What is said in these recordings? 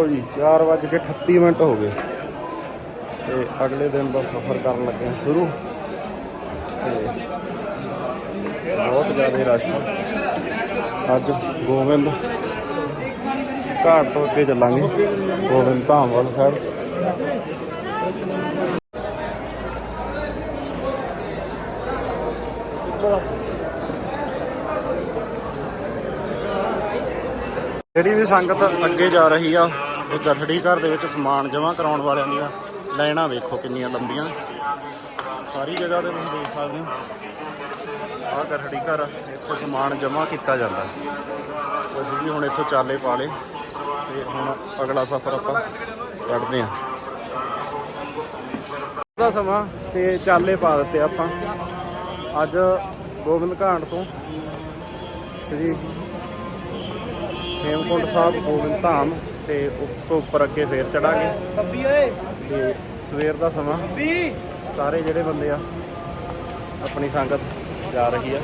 ਲਓ ਜੀ 4:38 ਮਿੰਟ ਹੋ ਗਏ। ਤੇ ਅਗਲੇ ਦਿਨ ਦਾ ਸਫ਼ਰ ਕਰਨ ਲੱਗੇ ਹਾਂ ਸ਼ੁਰੂ। ਤੇ ਬਹੁਤ ਜ਼ਿਆਦਾ ਰਸ਼ ਅੱਜ ਗੋਬਿੰਦ ਘਾਟ ਤੋਂ ਅੱਗੇ ਚੱਲਾਂਗੇ। ਗੋਬਿੰਦ ਧਾਮ ਵੱਲ ਸਾਹਿਬ। ਜਿਹੜੀ ਵੀ ਸੰਗਤ ਅੱਗੇ ਜਾ ਰਹੀ ਆ ਉਹ ਗਠੜੀ ਘਰ ਦੇ ਵਿੱਚ ਸਮਾਨ ਜਮ੍ਹਾਂ ਕਰਾਉਣ ਵਾਲਿਆਂ ਦੀਆਂ ਲਾਈਨਾਂ ਦੇਖੋ ਕਿੰਨੀਆਂ ਲੰਬੀਆਂ। ਸਾਰੀ ਜਗ੍ਹਾ ਤੇ ਤੁਸੀਂ ਦੇਖ ਸਕਦੇ ਹੋ। ਆਹ ਗਠੜੀ ਘਰ ਆ, ਇੱਥੇ ਸਮਾਨ ਜਮ੍ਹਾਂ ਕੀਤਾ ਜਾਂਦਾ। ਅਸੀਂ ਵੀ ਹੁਣ ਇੱਥੋਂ ਚਾਲੇ ਪਾ ਲਏ ਤੇ ਹੁਣ ਅਗਲਾ ਸਫ਼ਰ ਆਪਾਂ ਕੱਢਦੇ ਹਾਂ। ਦਾ ਸਮਾਂ ਤੇ ਚਾਲੇ ਪਾ ਦਿੱਤੇ ਆਪਾਂ। ਅੱਜ ਗੋਬਿੰਦ ਘਾਟ ਤੋਂ ਸ੍ਰੀ ਹੇਮਕੁੰਟ ਸਾਹਿਬ ਗੋਬਿੰਦ ਧਾਮ ਤੇ ਉਸ ਤੋਂ ਉੱਪਰ ਅੱਗੇ ਫੇਰ ਚੜਾਂਗੇ। ਤੇ ਸਵੇਰ ਦਾ ਸਮਾਂ। ਸਾਰੇ ਜਿਹੜੇ ਬੰਦੇ ਆ ਆਪਣੀ ਸੰਗਤ ਜਾ ਰਹੀ ਆ।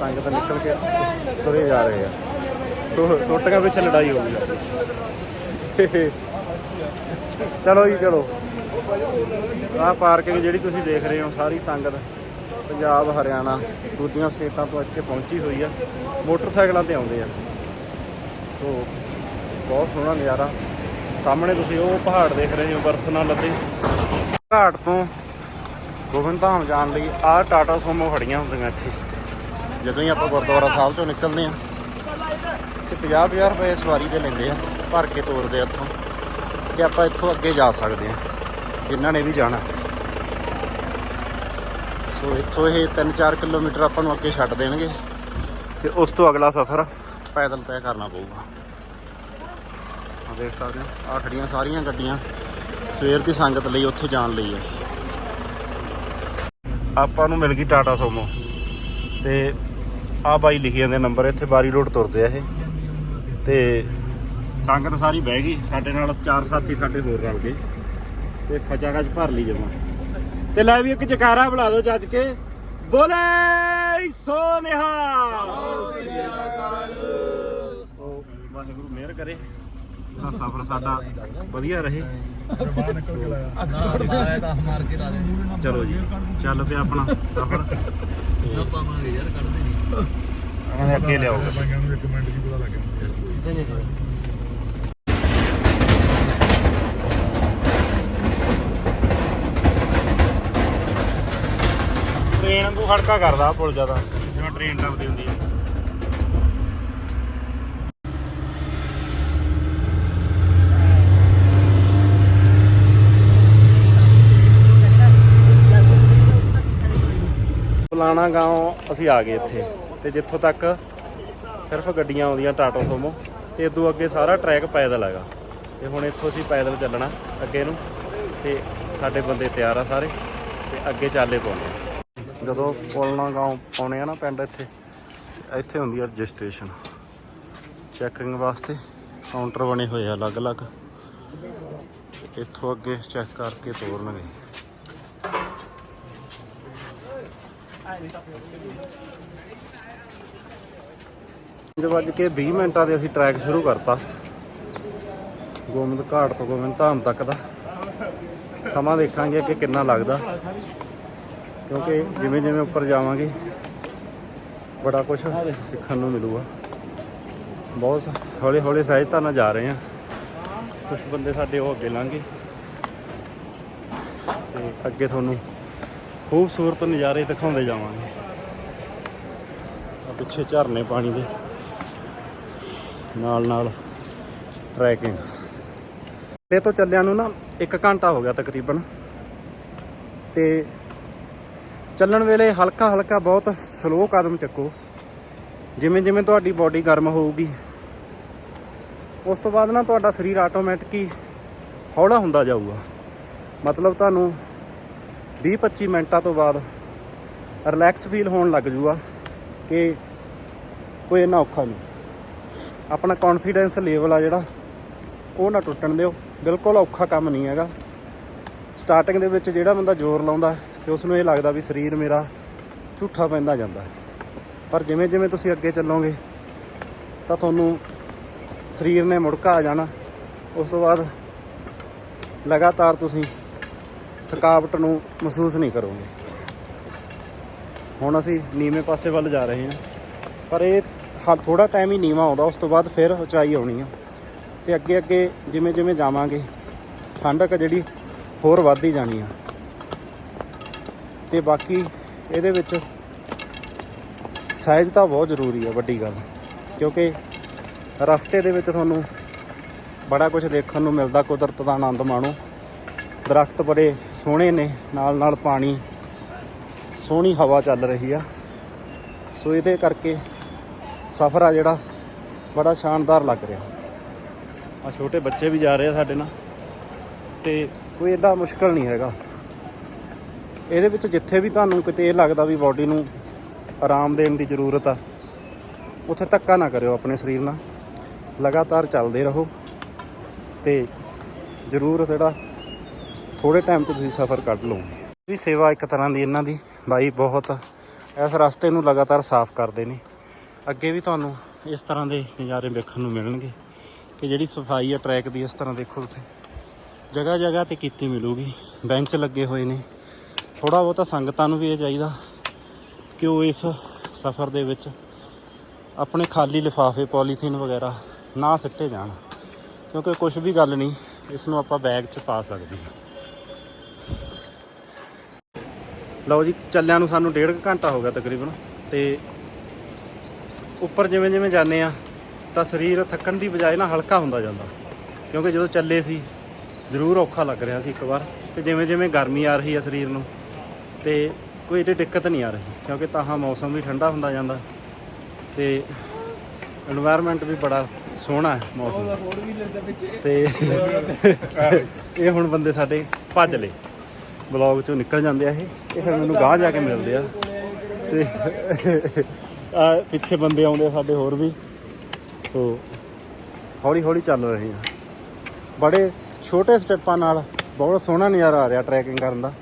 ਸੰਗਤ ਨਿਕਲ ਕੇ ਤੁਰੇ ਜਾ ਰਹੇ ਆ। ਸੋ ਸੋਟੀਆਂ ਵਿੱਚ ਲੜਾਈ ਹੋ ਗਈ ਆ। ਚਲੋ ਜੀ ਚਲੋ। ਆਹ ਪਾਰਕਿੰਗ ਜਿਹੜੀ ਤੁਸੀਂ ਦੇਖ ਰਹੇ ਹੋ ਸਾਰੀ ਸੰਗਤ ਪੰਜਾਬ ਹਰਿਆਣਾ ਦੂਜੀਆਂ ਸਟੇਟਾਂ ਤੋਂ ਇੱਥੇ ਪਹੁੰਚੀ ਹੋਈ ਆ। ਮੋਟਰਸਾਈਕਲਾਂ ਤੇ ਆਉਂਦੇ ਆ। ਸੋ ਬਹੁਤ ਸੋਹਣਾ ਨਜ਼ਾਰਾ। ਸਾਹਮਣੇ ਤੁਸੀਂ ਉਹ ਪਹਾੜ ਦੇਖ ਰਹੇ ਹੋ, ਬਰਫ਼ ਨਾਲ ਲੱਦੇ। ਘਾਟ ਤੋਂ ਗੋਬਿੰਦ ਧਾਮ ਜਾਣ ਲਈ ਆਹ ਟਾਟਾ ਸੋਮੋ ਖੜੀਆਂ ਹੁੰਦੀਆਂ ਇੱਥੇ। ਜਦੋਂ ਹੀ ਆਪਾਂ ਗੁਰਦੁਆਰਾ ਸਾਹਿਬ ਤੋਂ ਨਿਕਲਦੇ ਆ ਤੇ 50-50 ਰੁਪਏ ਸਵਾਰੀ ਦੇ ਲੈਂਦੇ ਆ, ਭਰ ਕੇ ਤੋਰਦੇ ਆ ਇੱਥੋਂ। ਤੇ ਆਪਾਂ ਇੱਥੋਂ ਅੱਗੇ ਜਾ ਸਕਦੇ ਆ ਜਿਨ੍ਹਾਂ ਨੇ ਵੀ ਜਾਣਾ। ਸੋ ਇੱਥੋਂ ਇਹ 3-4 ਕਿਲੋਮੀਟਰ ਆਪਾਂ ਨੂੰ ਅੱਗੇ ਛੱਡ ਦੇਣਗੇ, ਤੇ ਉਸ ਤੋਂ ਅਗਲਾ ਸਫ਼ਰ ਪੈਦਲ ਤੈਅ ਕਰਨਾ ਪਊਗਾ। ਆ ਦੇਖ ਸਕਦੇ ਹੋ ਆ ਖੜੀਆਂ ਸਾਰੀਆਂ ਗੱਡੀਆਂ। ਸਵੇਰ ਦੀ ਸੰਗਤ ਲਈ ਉੱਥੇ ਜਾਣ ਲਈ ਹੈ। ਆਪਾਂ ਨੂੰ ਮਿਲ ਗਈ ਟਾਟਾ ਸੋਮੋ। ਤੇ ਆ ਬਾਈ ਲਿਖੀ ਜਾਂਦੇ ਨੰਬਰ, ਇੱਥੇ ਬਾਰੀ ਰੋਡ ਤੁਰਦੇ ਆ ਇਹ। ਤੇ ਸੰਗਤ ਸਾਰੀ ਬਹਿ ਗਈ, ਸਾਡੇ ਨਾਲ ਚਾਰ ਸਾਥੀ ਸਾਡੇ ਹੋਰ ਰਲ ਗਏ। ਤੇ ਖਚਾ ਖਚ ਭਰ ਲਈ ਜਮਾ। ਤੇ ਲੈ ਵੀ ਇੱਕ ਜਕਾਰਾ ਬੁਲਾ ਦਿਓ ਜੱਜ ਕੇ। ਬੋਲੇ ਸੋ ਸੋ ਵਾਹਿਗੁਰੂ, ਮਿਹਰ ਕਰੇ। ਆ ਸਫ਼ਰ ਸਾਡਾ ਵਧੀਆ ਰਹੇ। ਚਲੋ ਜੀ, ਚੱਲ ਪਿਆ ਆਪਣਾ ਸਫ਼ਰ। ਇਹਨਾਂ ਅੱਗੇ ਲਿਆਓਗੇ ਟ੍ਰੇਨ ਨੂੰ ਖੜਕਾ ਕਰਦਾ ਪੁਲ ਜ਼ਿਆਦਾ। ਜਿਵੇਂ ਟ੍ਰੇਨ ਟੱਪਦੀ ਹੁੰਦੀ ਹੈ। ਪੁਲਾਣਾ گاؤں ਅਸੀਂ ਆ ਗਏ ਇੱਥੇ ਤੇ ਜਿੱਥੋਂ ਤੱਕ ਸਿਰਫ ਗੱਡੀਆਂ ਆਉਂਦੀਆਂ ਟਾਟੋ ਸੋਮੋ ਤੇ ਇਦੋਂ ਅੱਗੇ ਸਾਰਾ ਟਰੈਕ ਪੈਦਲ ਹੈਗਾ ਤੇ ਹੁਣ ਇੱਥੋਂ ਅਸੀਂ ਪੈਦਲ ਚੱਲਣਾ ਅੱਗੇ ਨੂੰ ਤੇ ਸਾਡੇ ਬੰਦੇ ਤਿਆਰ ਆ ਸਾਰੇ ਤੇ ਅੱਗੇ ਚਾਲੇ ਪਾਉਣੇ ਆ ਜਦੋਂ ਪੁਲਣਾ گاؤں ਪਾਉਣੇ ਆ ਨਾ ਪਿੰਡ ਇੱਥੇ ਤੇ ਇੱਥੇ ਹੁੰਦੀ ਆ ਰਜਿਸਟ੍ਰੇਸ਼ਨ ਚੈਕਿੰਗ ਵਾਸਤੇ ਕਾਊਂਟਰ ਬਣੇ ਹੋਏ ਆ ਅਲੱਗ-ਅਲੱਗ ਤੇ ਇੱਥੋਂ ਅੱਗੇ ਚੈੱਕ ਕਰਕੇ ਤੋਰਨਗੇ ਪੰਜ ਵੱਜ ਕੇ 20 ਮਿੰਟਾਂ ਦੇ ਅਸੀਂ ਟਰੈਕ ਸ਼ੁਰੂ ਕਰਤਾ। ਗੋਬਿੰਦ ਘਾਟ ਤੋਂ ਗੋਬਿੰਦ ਧਾਮ ਤੱਕ ਦਾ। ਸਮਾਂ ਦੇਖਾਂਗੇ ਕਿ ਕਿੰਨਾ ਲੱਗਦਾ। ਕਿਉਂਕਿ ਜਿਵੇਂ ਜਿਵੇਂ ਉੱਪਰ ਜਾਵਾਂਗੇ, ਬੜਾ ਕੁਝ ਸਿੱਖਣ ਨੂੰ ਮਿਲੂਗਾ। ਬਹੁਤ ਹੌਲੀ ਹੌਲੀ ਸਹਿਜਤਾ ਨਾਲ ਜਾ ਰਹੇ ਆ ਕੁਝ ਬੰਦੇ ਸਾਡੇ ਉਹ ਅੱਗੇ ਲੰਘੇ ਤੇ ਅੱਗੇ ਤੁਹਾਨੂੰ ਖੂਬਸੂਰਤ ਨਜ਼ਾਰੇ ਦਿਖਾਉਂਦੇ ਜਾਵਾਂਗੇ। ਆ ਪਿੱਛੇ ਝਰਨੇ ਪਾਣੀ ਦੇ। ਨਾਲ ਨਾਲ ਟਰੈਕਿੰਗ ਤੇ ਤੋਂ ਚੱਲਿਆਂ ਨੂੰ ਨਾ 1 ਘੰਟਾ ਹੋ ਗਿਆ ਤਕਰੀਬਨ। ਤੇ ਚੱਲਣ ਵੇਲੇ ਹਲਕਾ ਹਲਕਾ ਬਹੁਤ ਸਲੋ ਕਦਮ ਚੱਕੋ। ਜਿਵੇਂ ਜਿਵੇਂ ਤੁਹਾਡੀ ਬਾਡੀ ਗਰਮ ਹੋਊਗੀ, ਉਸ ਤੋਂ ਬਾਅਦ ਨਾ ਤੁਹਾਡਾ ਸਰੀਰ ਆਟੋਮੈਟਿਕ ਹੀ ਹੌਲਾ ਹੁੰਦਾ ਜਾਊਗਾ। ਮਤਲਬ ਤੁਹਾਨੂੰ 20-25 ਮਿੰਟਾਂ ਤੋਂ ਬਾਅਦ ਰਿਲੈਕਸ ਫੀਲ ਹੋਣ ਲੱਗ ਜੂਗਾ ਕਿ ਕੋਈ ਇੰਨਾ ਔਖਾ ਨਹੀਂ। ਆਪਣਾ ਕੌਨਫੀਡੈਂਸ ਲੈਵਲ ਆ ਜਿਹੜਾ, ਉਹ ਨਾ ਟੁੱਟਣ ਦਿਓ। ਬਿਲਕੁਲ ਔਖਾ ਕੰਮ ਨਹੀਂ ਹੈਗਾ। ਸਟਾਰਟਿੰਗ ਦੇ ਵਿੱਚ ਜਿਹੜਾ ਬੰਦਾ ਜ਼ੋਰ ਲਾਉਂਦਾ ਤੇ ਉਸ ਨੂੰ ਇਹ ਲੱਗਦਾ ਵੀ ਸਰੀਰ ਮੇਰਾ ਝੂਠਾ ਪੈਂਦਾ ਜਾਂਦਾ ਪਰ ਜਿਵੇਂ ਜਿਵੇਂ ਤੁਸੀਂ ਅੱਗੇ ਚੱਲੋਗੇ, ਤਾਂ ਤੁਹਾਨੂੰ ਸਰੀਰ ਨੇ ਮੁੜਕਾ ਆ ਜਾਣਾ। ਉਸ ਤੋਂ ਬਾਅਦ ਲਗਾਤਾਰ ਤੁਸੀਂ ਥਕਾਵਟ ਨੂੰ ਮਹਿਸੂਸ ਨਹੀਂ ਕਰੋਗੇ। ਹੁਣ ਅਸੀਂ ਨੀਵੇਂ ਪਾਸੇ ਵੱਲ ਜਾ ਰਹੇ ਹਾਂ। ਪਰ ਇਹ ਹਾ ਥੋੜਾ ਟਾਈਮ ਹੀ ਨੀਵਾਂ ਆਉਂਦਾ, ਉਸ ਤੋਂ ਬਾਅਦ ਫਿਰ ਉਚਾਈ ਆਉਣੀ ਆ। ਤੇ ਅੱਗੇ ਅੱਗੇ ਜਿਵੇਂ ਜਿਵੇਂ ਜਾਵਾਂਗੇ, ਠੰਡਕ ਜਿਹੜੀ ਹੋਰ ਵੱਧਦੀ ਜਾਣੀ ਆ। ਤੇ ਬਾਕੀ ਇਹਦੇ ਵਿੱਚ ਸਾਈਜ਼ ਤਾਂ ਬਹੁਤ ਜ਼ਰੂਰੀ ਆ, ਵੱਡੀ ਗੱਲ। ਕਿਉਂਕਿ ਰਸਤੇ ਦੇ ਵਿੱਚ ਤੁਹਾਨੂੰ ਬੜਾ ਕੁਝ ਦੇਖਣ ਨੂੰ ਮਿਲਦਾ, ਕੁਦਰਤ ਦਾ ਆਨੰਦ ਮਾਣੋ। ਦਰਖਤ ਬੜੇ ਸੋਹਣੇ ਨੇ, ਨਾਲ ਨਾਲ ਪਾਣੀ। ਸੋਹਣੀ ਹਵਾ ਚੱਲ ਰਹੀ ਆ। ਸੋ ਇਹਦੇ ਕਰਕੇ ਸਫ਼ਰ ਆ ਜਿਹੜਾ, ਬੜਾ ਸ਼ਾਨਦਾਰ ਲੱਗ ਰਿਹਾ। ਆ ਛੋਟੇ ਬੱਚੇ ਵੀ ਜਾ ਰਹੇ ਆ ਸਾਡੇ ਨਾਲ, ਤੇ ਕੋਈ ਏਡਾ ਮੁਸ਼ਕਲ ਨਹੀਂ ਹੈਗਾ। ਇਹਦੇ ਵਿੱਚ ਜਿੱਥੇ ਵੀ ਤੁਹਾਨੂੰ ਕਿਤੇ ਇਹ ਲੱਗਦਾ ਵੀ ਬਾਡੀ ਨੂੰ ਆਰਾਮ ਦੇਣ ਦੀ ਜ਼ਰੂਰਤ ਆ, ਉੱਥੇ ਧੱਕਾ ਨਾ ਕਰਿਓ ਆਪਣੇ ਸਰੀਰ ਨਾਲ। ਲਗਾਤਾਰ ਚੱਲਦੇ ਰਹੋ, ਤੇ ਜ਼ਰੂਰ ਜਿਹੜਾ ਥੋੜੇ ਟਾਈਮ 'ਚ ਤੁਸੀਂ ਸਫ਼ਰ ਕੱਢ ਲਓਗੇ ਵੀ ਸੇਵਾ ਇੱਕ ਤਰ੍ਹਾਂ ਦੀ ਇਹਨਾਂ ਦੀ, ਬਾਈ ਬਹੁਤ ਇਸ ਰਸਤੇ ਨੂੰ ਲਗਾਤਾਰ ਸਾਫ਼ ਕਰਦੇ ਨੇ। ਅੱਗੇ ਵੀ ਤੁਹਾਨੂੰ ਇਸ ਤਰ੍ਹਾਂ ਦੇ ਨਜ਼ਾਰੇ ਵੇਖਣ ਨੂੰ ਮਿਲਣਗੇ ਕਿ ਜਿਹੜੀ ਸਫ਼ਾਈ ਆ ਟਰੈਕ ਦੀ ਇਸ ਤਰ੍ਹਾਂ ਦੇਖੋ ਤੁਸੀਂ। ਜਗ੍ਹਾ ਜਗ੍ਹਾ ਤੇ ਕੀਤੀ ਮਿਲੂਗੀ, ਬੈਂਚ ਲੱਗੇ ਹੋਏ ਨੇ। ਥੋੜਾ ਬਹੁਤਾ ਸੰਗਤਾਂ ਨੂੰ ਵੀ ਇਹ ਚਾਹੀਦਾ ਕਿ ਉਹ ਇਸ ਸਫ਼ਰ ਦੇ ਵਿੱਚ ਆਪਣੇ ਖਾਲੀ ਲਿਫਾਫੇ, ਪੋਲੀਥੀਨ ਵਗੈਰਾ ਨਾ ਸਿੱਟੇ ਜਾਣ। ਕਿਉਂਕਿ ਕੁਝ ਵੀ ਗੱਲ ਨਹੀਂ, ਇਸ ਨੂੰ ਆਪਾਂ ਬੈਗ 'ਚ ਪਾ ਸਕਦੇ ਹਾਂ। ਲਓ ਜੀ ਚੱਲਿਆਂ ਨੂੰ ਸਾਨੂੰ ਡੇਢ ਘੰਟਾ ਹੋ ਗਿਆ ਤਕਰੀਬਨ ਤੇ ਉੱਪਰ ਜਿਵੇਂ ਜਿਵੇਂ ਜਾਂਦੇ ਆ ਤਾਂ ਸਰੀਰ ਥੱਕਣ ਦੀ ਬਜਾਏ ਨਾ ਹਲਕਾ ਹੁੰਦਾ ਜਾਂਦਾ। ਕਿਉਂਕਿ ਜਦੋਂ ਚੱਲੇ ਸੀ ਜ਼ਰੂਰ ਔਖਾ ਲੱਗ ਰਿਹਾ ਸੀ ਇੱਕ ਵਾਰ ਤੇ ਜਿਵੇਂ ਜਿਵੇਂ ਗਰਮੀ ਆ ਰਹੀ ਆ ਸਰੀਰ ਨੂੰ ਤੇ ਕੋਈ ਇਹਦੇ ਦਿੱਕਤ ਨਹੀਂ ਆ ਰਹੀ ਕਿਉਂਕਿ ਤਾਂ ਹਾਂ ਮੌਸਮ ਵੀ ਠੰਡਾ ਹੁੰਦਾ ਜਾਂਦਾ ਤੇ এনवायरमेंट ਵੀ ਬੜਾ ਸੋਹਣਾ ਹੈ ਮੌਸਮ। ਤੇ ਇਹ ਹੁਣ ਬੰਦੇ ਸਾਡੇ ਭੱਜ ਲਏ। ਬਲੌਗ ਚੋਂ ਨਿਕਲ ਜਾਂਦੇ ਆ ਇਹ ਇਹ ਫਿਰ ਮੈਨੂੰ ਗਾਹ ਜਾ ਕੇ ਮਿਲਦੇ ਆ। ਤੇ ਆ ਪਿੱਛੇ ਬੰਦੇ ਆਉਂਦੇ ਆ ਸਾਡੇ ਹੋਰ ਵੀ। ਸੋ ਹੌਲੀ ਹੌਲੀ ਚੱਲ ਰਹੇ ਆ। ਬੜੇ ਛੋਟੇ ਸਟੈਪਾਂ ਨਾਲ ਬਹੁਤ ਸੋਹਣਾ ਨਜ਼ਾਰਾ ਆ ਰਿਹਾ ਟਰੈਕਿੰਗ ਕਰਨ ਦਾ।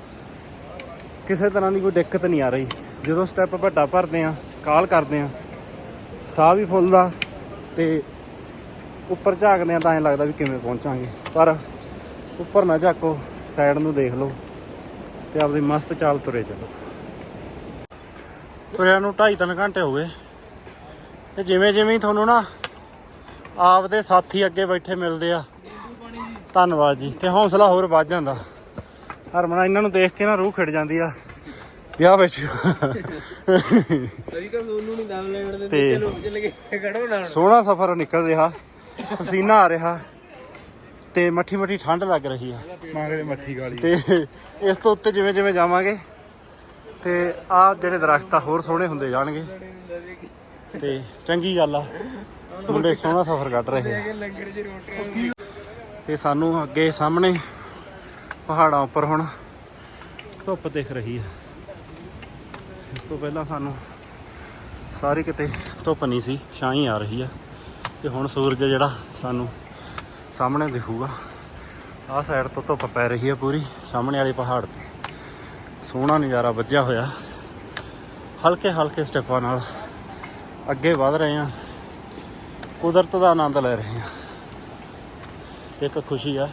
ਕਿਸੇ ਤਰ੍ਹਾਂ ਦੀ ਕੋਈ ਦਿੱਕਤ ਨਹੀਂ ਆ ਰਹੀ। ਜਦੋਂ ਸਟੈਪ ਵੱਡਾ ਭਰਦੇ ਆ, ਕਾਲ ਕਰਦੇ ਆ, ਸਾਹ ਵੀ ਫੁੱਲਦਾ ਤੇ ਉੱਪਰ ਝਾਕਦੇ ਆ ਤਾਂ ਐਂ ਲੱਗਦਾ ਵੀ ਕਿਵੇਂ ਪਹੁੰਚਾਂਗੇ। ਪਰ ਉੱਪਰ ਨਾ ਝਾਕੋ ਸਾਈਡ ਨੂੰ ਦੇਖ ਲਓ। ਤੇ ਆਪਦੀ ਮਸਤ ਚਾਲ ਤੁਰੇ ਚੱਲੋ। ਤੁਰਿਆ ਨੂੰ 2.5 ਘੰਟੇ ਹੋ ਗਏ। ਤੇ ਜਿਵੇਂ ਜਿਵੇਂ ਤੁਹਾਨੂੰ ਨਾ ਆਪਦੇ ਸਾਥੀ ਅੱਗੇ ਬੈਠੇ ਮਿਲਦੇ ਆ। ਧੰਨਵਾਦ ਜੀ। ਤੇ ਹੌਸਲਾ ਹੋਰ ਵੱਧ ਜਾਂਦਾ। ਹਰਮਨਾ ਇਹਨਾਂ ਨੂੰ ਦੇਖ ਕੇ ਨਾ ਰੂਹ ਖਿੜ ਜਾਂਦੀ ਆ। ਵਿਆਹ ਵਿੱਚ। ਕਦੀ ਤਾਂ ਸੋਨੂੰ ਨਹੀਂ ਦਮ ਲੈਣ ਦੇ ਚਲੋ ਚੱਲ ਗਏ ਖੜੋ ਨਾਲ। ਸੋਹਣਾ ਸਫ਼ਰ ਨਿਕਲ ਰਿਹਾ। ਪਸੀਨਾ ਆ ਰਿਹਾ। ਤੇ ਮੱਠੀ ਮੱਠੀ ਠੰਡ ਲੱਗ ਰਹੀ ਆ। ਮਾਂਗੇ ਦੇ ਮੱਠੀ ਗਾਲੀ ਤੇ ਇਸ ਤੋਂ ਉੱਤੇ ਜਿਵੇਂ ਜਿਵੇਂ ਜਾਵਾਂਗੇ ਤੇ ਆਹ ਜਿਹੜੇ ਦਰਖਤ ਆ ਹੋਰ ਸੋਹਣੇ ਹੁੰਦੇ ਜਾਣਗੇ। ਤੇ ਚੰਗੀ ਗੱਲ ਆ। ਮੁੰਡੇ ਸੋਹਣਾ ਸਫ਼ਰ ਕੱਢ ਰਹੇ ਆ। ਤੇ ਸਾਨੂੰ ਅੱਗੇ ਸਾਹਮਣੇ ਪਹਾੜਾਂ ਉੱਪਰ ਹੁਣ ਧੁੱਪ ਦਿਖ ਰਹੀ ਹੈ ਇਸ ਤੋਂ ਪਹਿਲਾਂ ਸਾਨੂੰ ਸਾਰੀ ਕਿਤੇ ਧੁੱਪ ਨਹੀਂ ਸੀ ਛਾਂ ਹੀ ਆ ਰਹੀ ਆ। ਤੇ ਹੁਣ ਸੂਰਜ ਜਿਹੜਾ ਸਾਨੂੰ ਸਾਹਮਣੇ ਦਿਖੂਗਾ। ਆਹ ਸਾਈਡ ਤੋਂ ਧੁੱਪ ਪੈ ਰਹੀ ਹੈ ਪੂਰੀ, ਸਾਹਮਣੇ ਵਾਲੇ ਪਹਾੜ ਤੇ। ਸੋਹਣਾ ਨਜ਼ਾਰਾ ਵੱਜਿਆ ਹੋਇਆ। ਹਲਕੇ ਹਲਕੇ ਸਟੈਪਾਂ ਨਾਲ ਅੱਗੇ ਵਧ ਰਹੇ ਹਾਂ ਕੁਦਰਤ ਦਾ ਆਨੰਦ ਲੈ ਰਹੇ ਹਾਂ ਇੱਕ ਖੁਸ਼ੀ ਆ।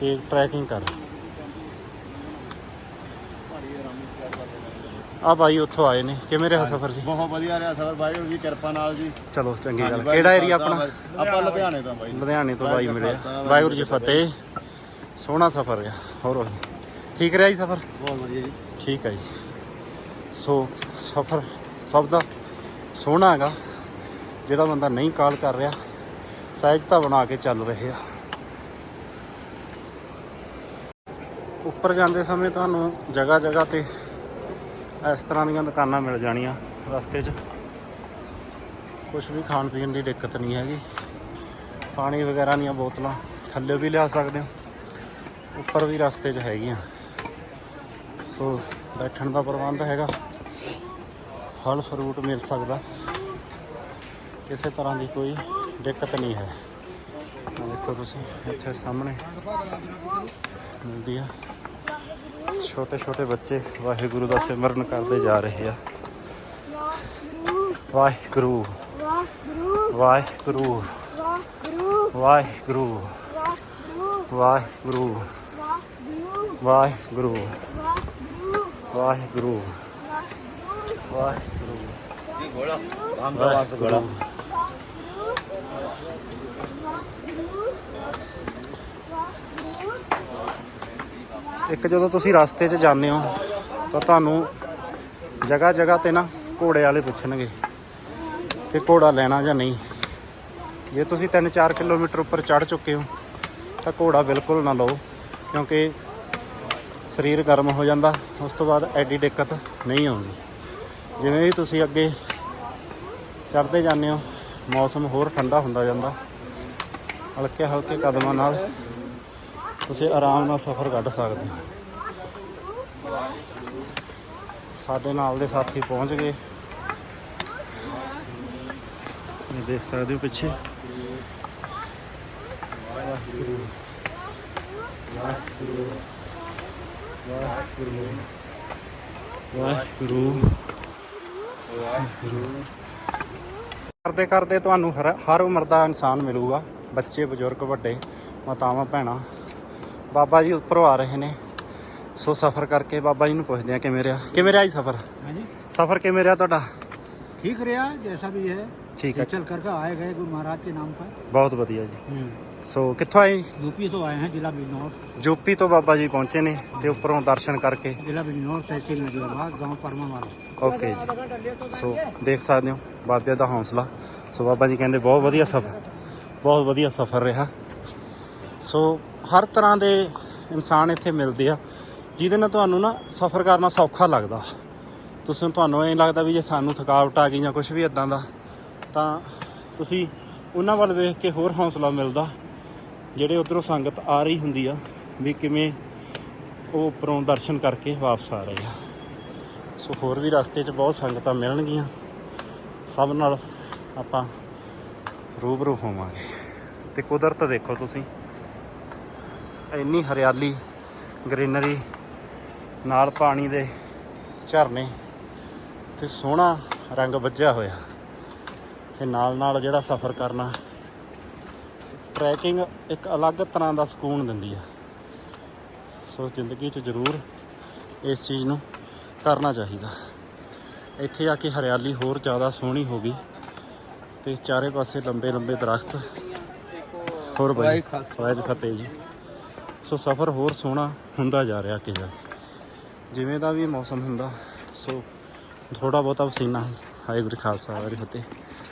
ਕਿ ਟਰੈਕਿੰਗ ਕਰ ਆ ਭਾਈ ਉੱਥੋਂ ਆਏ ਨੇ। ਕਿਵੇਂ ਰਿਹਾ ਸਫ਼ਰ ਜੀ? ਬਹੁਤ ਵਧੀਆ ਰਿਹਾ ਸਫਰ ਬਾਈ ਦੀ ਕਿਰਪਾ ਨਾਲ ਜੀ। ਚਲੋ ਚੰਗੀ ਗੱਲ। ਵਾਹਿਗੁਰੂ ਕਿਹੜਾ ਏਰੀਆ ਆਪਣਾ? ਆਪਾਂ ਲੁਧਿਆਣੇ ਤੋਂ ਬਾਈ। ਲੁਧਿਆਣੇ ਤੋਂ ਬਾਈ ਵਾਹਿਗੁਰੂ ਮਿਲਿਆ ਵਾਹਿਗੁਰੂ ਜੀ ਫਤਿਹ। ਸੋਹਣਾ ਸਫ਼ਰ ਰਿਹਾ ਹੋਰ ਹੋਰ। ਠੀਕ ਰਿਹਾ ਜੀ ਸਫ਼ਰ? ਬਹੁਤ ਵਧੀਆ ਜੀ। ਠੀਕ ਹੈ ਜੀ। ਸੋ ਸਫ਼ਰ ਸਭ ਦਾ ਸੋਹਣਾ ਹੈਗਾ। ਜਿਹੜਾ ਬੰਦਾ ਨਹੀਂ ਕਾਲ ਕਰ ਰਿਹਾ ਸਹਿਜਤਾ ਬਣਾ ਕੇ ਚੱਲ ਰਹੇ ਆ। ਉੱਪਰ ਜਾਂਦੇ ਸਮੇਂ ਤੁਹਾਨੂੰ ਜਗ੍ਹਾ ਜਗ੍ਹਾ ਤੇ ਇਸ ਤਰ੍ਹਾਂ ਦੀਆਂ ਦੁਕਾਨਾਂ ਮਿਲ ਜਾਣੀਆਂ ਰਸਤੇ 'ਚ। ਕੁਝ ਵੀ ਖਾਣ ਪੀਣ ਦੀ ਦਿੱਕਤ ਨਹੀਂ ਹੈਗੀ। ਪਾਣੀ ਵਗੈਰਾ ਦੀਆਂ ਬੋਤਲਾਂ ਥੱਲੇ ਵੀ ਲਿਆ ਸਕਦੇ ਹੋ, ਉੱਪਰ ਵੀ ਰਸਤੇ 'ਚ ਹੈਗੀਆਂ। ਸੋ ਬੈਠਣ ਦਾ ਪ੍ਰਬੰਧ ਹੈਗਾ। ਫਲ, ਫਰੂਟ ਮਿਲ ਸਕਦਾ। ਕਿਸੇ ਤਰ੍ਹਾਂ ਦੀ ਕੋਈ ਦਿੱਕਤ ਨਹੀਂ ਹੈ। ਦੇਖੋ ਤੁਸੀਂ, ਇੱਥੇ ਸਾਹਮਣੇ। ਮਿਲਦੀ ਆ। ਛੋਟੇ ਛੋਟੇ ਬੱਚੇ ਵਾਹਿਗੁਰੂ ਦਾ ਸਿਮਰਨ ਕਰਦੇ ਜਾ ਰਹੇ ਆ। ਵਾਹਿਗੁਰੂ। ਵਾਹਿਗੁਰੂ। ਵਾਹਿਗੁਰੂ। ਵਾਹਿਗੁਰੂ। ਵਾਹਿਗੁਰੂ। ਵਾਹਿਗੁਰੂ। ਵਾਹਿਗੁਰੂ। ਵਾਹਿਗੁਰੂ ਵਾਹਿਗੁਰੂ। ਇੱਕ ਜਦੋਂ ਤੁਸੀਂ ਰਸਤੇ 'ਚ ਜਾਂਦੇ ਹੋ, ਤਾਂ ਤੁਹਾਨੂੰ ਜਗ੍ਹਾ ਜਗ੍ਹਾ ਤੇ ਨਾ ਘੋੜੇ ਵਾਲੇ ਪੁੱਛਣਗੇ ਕਿ ਘੋੜਾ ਲੈਣਾ ਜਾਂ ਨਹੀਂ। ਜੇ ਤੁਸੀਂ 3-4 ਕਿਲੋਮੀਟਰ ਉੱਪਰ ਚੜ ਚੁੱਕੇ ਹੋ, ਤਾਂ ਘੋੜਾ ਬਿਲਕੁਲ ਨਾ ਲਓ, ਕਿਉਂਕਿ ਸਰੀਰ ਗਰਮ ਹੋ ਜਾਂਦਾ, ਉਸ ਤੋਂ ਬਾਅਦ ਐਡੀ ਦਿੱਕਤ ਨਹੀਂ ਆਉਂਦੀ। ਜਿਵੇਂ ਵੀ ਤੁਸੀਂ ਅੱਗੇ ਚੜ੍ਹਦੇ ਜਾਂਦੇ ਹੋ, ਮੌਸਮ ਹੋਰ ਠੰਡਾ ਹੁੰਦਾ ਜਾਂਦਾ। ਹਲਕੇ ਹਲਕੇ ਕਦਮਾਂ ਨਾਲ ਤੁਸੀਂ ਆਰਾਮ ਨਾਲ ਸਫ਼ਰ ਕੱਢ ਸਕਦੇ ਹੋ। ਸਾਡੇ ਨਾਲ ਦੇ ਸਾਥੀ ਪਹੁੰਚ ਗਏ। ਇਹ ਦੇਖ ਸਕਦੇ ਹੋ ਪਿੱਛੇ। ਵਾਹਿਗੁਰੂ ਵਾਹਿਗੁਰੂ ਵਾਹਿਗੁਰੂ ਵਾਹਿਗੁਰੂ। ਵਾਹਿਗੁਰੂ। ਕਰਦੇ ਕਰਦੇ ਤੁਹਾਨੂੰ ਹਰ ਹਰ ਉਮਰ ਦਾ ਇਨਸਾਨ ਮਿਲੂਗਾ। ਬੱਚੇ, ਬਜ਼ੁਰਗ, ਵੱਡੇ, ਮਾਤਾਵਾਂ, ਭੈਣਾਂ। ਬਾਬਾ ਜੀ ਉੱਪਰੋਂ ਆ ਰਹੇ ਨੇ ਸੋ ਸਫ਼ਰ ਕਰਕੇ ਬਾਬਾ ਜੀ ਨੂੰ ਪੁੱਛਦੇ ਆ ਕਿਵੇਂ ਰਿਹਾ ਕਿਵੇਂ ਰਿਹਾ ਜੀ ਸਫ਼ਰ हाँ जी ਸਫ਼ਰ ਕਿਵੇਂ ਰਿਹਾ ਤੁਹਾਡਾ ठीक रहा जैसा भी है ਠੀਕ ਹੈ चल करके आए गए गुरु महाराज के नाम पर ਬਹੁਤ ਵਧੀਆ ਜੀ ਸੋ ਕਿੱਥੋਂ ਆਏ यूपी से आए हैं जिला बिजनौर ਯੂਪੀ ਤੋਂ ਬਾਬਾ ਜੀ ਪਹੁੰਚੇ ਨੇ ਤੇ ਉੱਪਰੋਂ ਦਰਸ਼ਨ ਕਰਕੇ जिला बिजनौर तहसील नजरबाग गांव परमा वाला ਓਕੇ ਜੀ ਸੋ ਦੇਖ ਸਕਦੇ ਹੋ ਬਾਬੇ ਦਾ ਹੌਸਲਾ ਸੋ ਬਾਬਾ ਜੀ ਕਹਿੰਦੇ ਬਹੁਤ ਵਧੀਆ ਸਫ਼ਰ ਬਹੁਤ ਵਧੀਆ ਸਫ਼ਰ ਰਿਹਾ ਸੋ ਹਰ ਤਰ੍ਹਾਂ ਦੇ ਇਨਸਾਨ ਇੱਥੇ ਮਿਲਦੇ ਆ, ਜਿਹਦੇ ਨਾਲ ਤੁਹਾਨੂੰ ਨਾ ਸਫ਼ਰ ਕਰਨਾ ਸੌਖਾ ਲੱਗਦਾ। ਤੁਸੀਂ ਤੁਹਾਨੂੰ ਐਂ ਲੱਗਦਾ ਵੀ ਜੇ ਸਾਨੂੰ ਥਕਾਵਟ ਆ ਗਈ ਜਾਂ ਕੁਝ ਵੀ ਇਦਾਂ ਦਾ, ਤਾਂ ਤੁਸੀਂ ਉਹਨਾਂ ਵੱਲ ਵੇਖ ਕੇ ਹੋਰ ਹੌਸਲਾ ਮਿਲਦਾ, ਜਿਹੜੇ ਉਧਰੋਂ ਸੰਗਤ ਆ ਰਹੀ ਹੁੰਦੀ ਆ, ਵੀ ਕਿਵੇਂ ਉਹ ਉੱਪਰੋਂ ਦਰਸ਼ਨ ਕਰਕੇ ਵਾਪਸ ਆ ਰਹੇ ਆ। ਸੋ ਹੋਰ ਵੀ ਰਸਤੇ 'ਚ ਬਹੁਤ ਸੰਗਤਾਂ ਮਿਲਣਗੀਆਂ, ਸਭ ਨਾਲ ਆਪਾਂ ਰੂਬਰੂ ਹੋਵਾਂਗੇ। ਤੇ ਕੁਦਰਤ ਦੇਖੋ ਤੁਸੀਂ। ਇੰਨੀ ਹਰਿਆਲੀ ਗ੍ਰੀਨਰੀ ਨਾਲ ਪਾਣੀ ਦੇ ਝਰਨੇ ਤੇ ਸੋਹਣਾ ਰੰਗ ਵੱਜਿਆ ਹੋਇਆ। ਤੇ ਨਾਲ ਨਾਲ ਜਿਹੜਾ ਸਫ਼ਰ ਕਰਨਾ ਟਰੈਕਿੰਗ ਇੱਕ ਅਲੱਗ ਤਰ੍ਹਾਂ ਦਾ ਸਕੂਨ ਦਿੰਦੀ ਆ। ਸੋ ਜ਼ਿੰਦਗੀ 'ਚ ਜ਼ਰੂਰ ਇਸ ਚੀਜ਼ ਨੂੰ ਕਰਨਾ ਚਾਹੀਦਾ। ਇੱਥੇ ਆ ਕੇ ਹਰਿਆਲੀ ਹੋਰ ਜ਼ਿਆਦਾ ਸੋਹਣੀ ਹੋ ਗਈ ਤੇ ਚਾਰੇ ਪਾਸੇ ਲੰਬੇ ਲੰਬੇ ਦਰਖਤ। ਹੋਰ ਬਈ ਵਾਹਿਗੁਰੂ ਫਤਿਹ ਜੀ। ਸੋ ਸਫ਼ਰ ਹੋਰ ਸੋਹਣਾ ਹੁੰਦਾ ਜਾ ਰਿਹਾ ਕਿ ਜਾ ਜਿਵੇਂ ਦਾ ਵੀ ਮੌਸਮ ਹੁੰਦਾ ਸੋ ਥੋੜਾ ਬਹੁਤਾ ਪਸੀਨਾ। ਵਾਹਿਗੁਰੂ ਜੀ ਖਾਲਸਾ ਜੀ ਫਤਿਹ।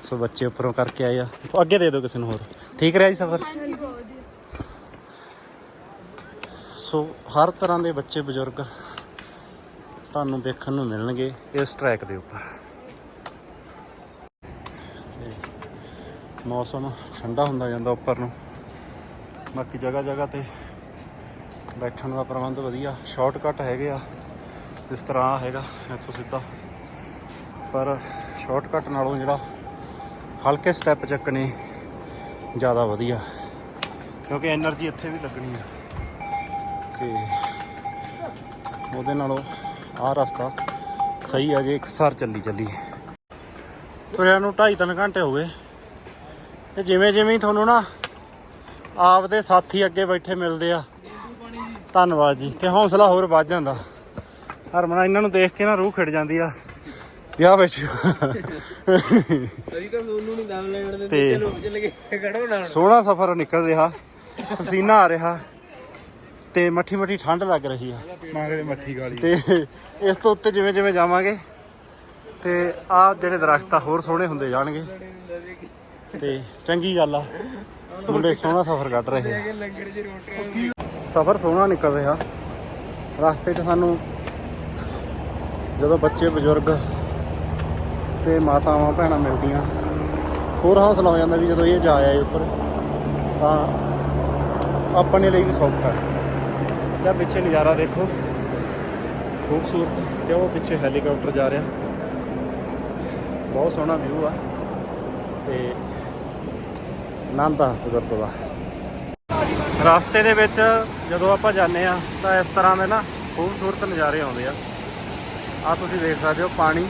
ਸੋ ਬੱਚੇ ਉੱਪਰੋਂ ਕਰਕੇ ਆਏ ਆ। ਤੋ ਅੱਗੇ ਦੇ ਦਿਓ ਕਿਸੇ ਨੂੰ ਹੋਰ। ਠੀਕ ਰਿਹਾ ਜੀ ਸਫ਼ਰ? ਸੋ ਹਰ ਤਰ੍ਹਾਂ ਦੇ ਬੱਚੇ ਬਜ਼ੁਰਗ ਤੁਹਾਨੂੰ ਦੇਖਣ ਨੂੰ ਮਿਲਣਗੇ ਇਸ ਟਰੈਕ ਦੇ ਉੱਪਰ। ਮੌਸਮ ਠੰਡਾ ਹੁੰਦਾ ਜਾਂਦਾ ਉੱਪਰ ਨੂੰ। ਬਾਕੀ ਜਗ੍ਹਾ ਜਗ੍ਹਾ ਤੇ ਬੈਠਣ ਦਾ ਪ੍ਰਬੰਧ ਵਧੀਆ। ਸ਼ਾਰਟਕਟ ਹੈਗੇ ਆ। ਜਿਸ ਤਰ੍ਹਾਂ ਹੈਗਾ ਇੱਥੋਂ ਸਿੱਧਾ। ਪਰ ਸ਼ਾਰਟਕਟ ਨਾਲੋਂ ਜਿਹੜਾ ਹਲਕੇ ਸਟੈਪ ਚੱਕਣੇ ਜ਼ਿਆਦਾ ਵਧੀਆ। ਕਿਉਂਕਿ એનર્ਜੀ ਇੱਥੇ ਵੀ ਲੱਗਣੀ ਆ। ਤੇ ਉਹਦੇ ਨਾਲੋਂ ਆਹ ਰਸਤਾ ਸਹੀ ਆ ਜੇ ਇੱਕ ਸਾਰ ਚੱਲੀ ਚੱਲੀ। ਤੁਰਿਆ ਨੂੰ 2.5-3 ਘੰਟੇ ਹੋ ਗਏ। ਤੇ ਜਿਵੇਂ ਜਿਵੇਂ ਤੁਹਾਨੂੰ ਨਾ ਆਪ ਦੇ ਸਾਥੀ ਅੱਗੇ ਬੈਠੇ ਮਿਲਦੇ ਆ। ਧੰਨਵਾਦ ਜੀ। ਤੇ ਹੌਸਲਾ ਹੋਰ ਵੱਧ ਜਾਂਦਾ। ਹਰਮਨਾ ਇਹਨਾਂ ਨੂੰ ਦੇਖ ਕੇ ਨਾ ਰੂਹ ਖਿੜ ਜਾਂਦੀ ਆ। ਵਿਆਹ ਵਿੱਚ। ਅਸੀਂ ਤਾਂ ਸੋਨੂੰ ਨਹੀਂ ਦਮ ਲੈਣ ਦਿੰਦੇ ਤੇ- ਚਲੋ ਚੱਲ ਗਏ ਖੜੋ ਨਾ ਹੁਣ ਸੋਹਣਾ ਸਫ਼ਰ ਨਿਕਲ ਰਿਹਾ ਪਸੀਨਾ ਆ ਰਿਹਾ ਤੇ ਮੱਠੀ ਮੱਠੀ ਠੰਡ ਲੱਗ ਰਹੀ ਆ। ਮੰਗਦੇ ਮੱਠੀ ਗਾਲੀ ਤੇ ਇਸ ਤੋਂ ਉੱਤੇ ਜਿਵੇਂ ਜਿਵੇਂ ਜਾਵਾਂਗੇ ਤੇ ਆਹ ਜਿਹੜੇ ਦਰਖਤ ਆ ਹੋਰ ਸੋਹਣੇ ਹੁੰਦੇ ਜਾਣਗੇ। ਤੇ ਚੰਗੀ ਗੱਲ ਆ। ਮੁੰਡੇ ਸੋਹਣਾ ਸਫ਼ਰ ਕੱਢ ਰਹੇ ਆ। ਸਫ਼ਰ ਸੋਹਣਾ ਨਿਕਲ ਰਿਹਾ। ਰਸਤੇ 'ਚ ਸਾਨੂੰ ਜਦੋਂ ਬੱਚੇ, ਬਜ਼ੁਰਗ ਤੇ ਮਾਤਾਵਾਂ, ਭੈਣਾਂ ਮਿਲਦੀਆਂ, ਹੋਰ ਹੌਸਲਾ ਹੋ ਜਾਂਦਾ ਵੀ ਜਦੋਂ ਇਹ ਜਾ ਆਏ ਉੱਪਰ, ਤਾਂ ਆਪਣੇ ਲਈ ਵੀ ਸੌਖਾ ਹੈ। ਇਹਦਾ ਪਿੱਛੇ ਨਜ਼ਾਰਾ ਦੇਖੋ। ਖੂਬਸੂਰਤ ਤੇ ਉਹ ਪਿੱਛੇ ਹੈਲੀਕਾਪਟਰ ਜਾ ਰਿਹਾ। ਬਹੁਤ ਸੋਹਣਾ ਵਿਊ ਆ ਤੇ ਆਨੰਦ ਆ ਕੁਦਰਤ ਦਾ। ਰਸਤੇ ਦੇ ਵਿੱਚ ਜਦੋਂ ਆਪਾਂ ਜਾਂਦੇ ਆ ਤਾਂ ਇਸ ਤਰ੍ਹਾਂ ਦੇ ਨਾ ਖੂਬਸੂਰਤ ਨਜ਼ਾਰੇ ਆਉਂਦੇ ਆ। ਆ ਤੁਸੀਂ ਦੇਖ ਸਕਦੇ ਹੋ ਪਾਣੀ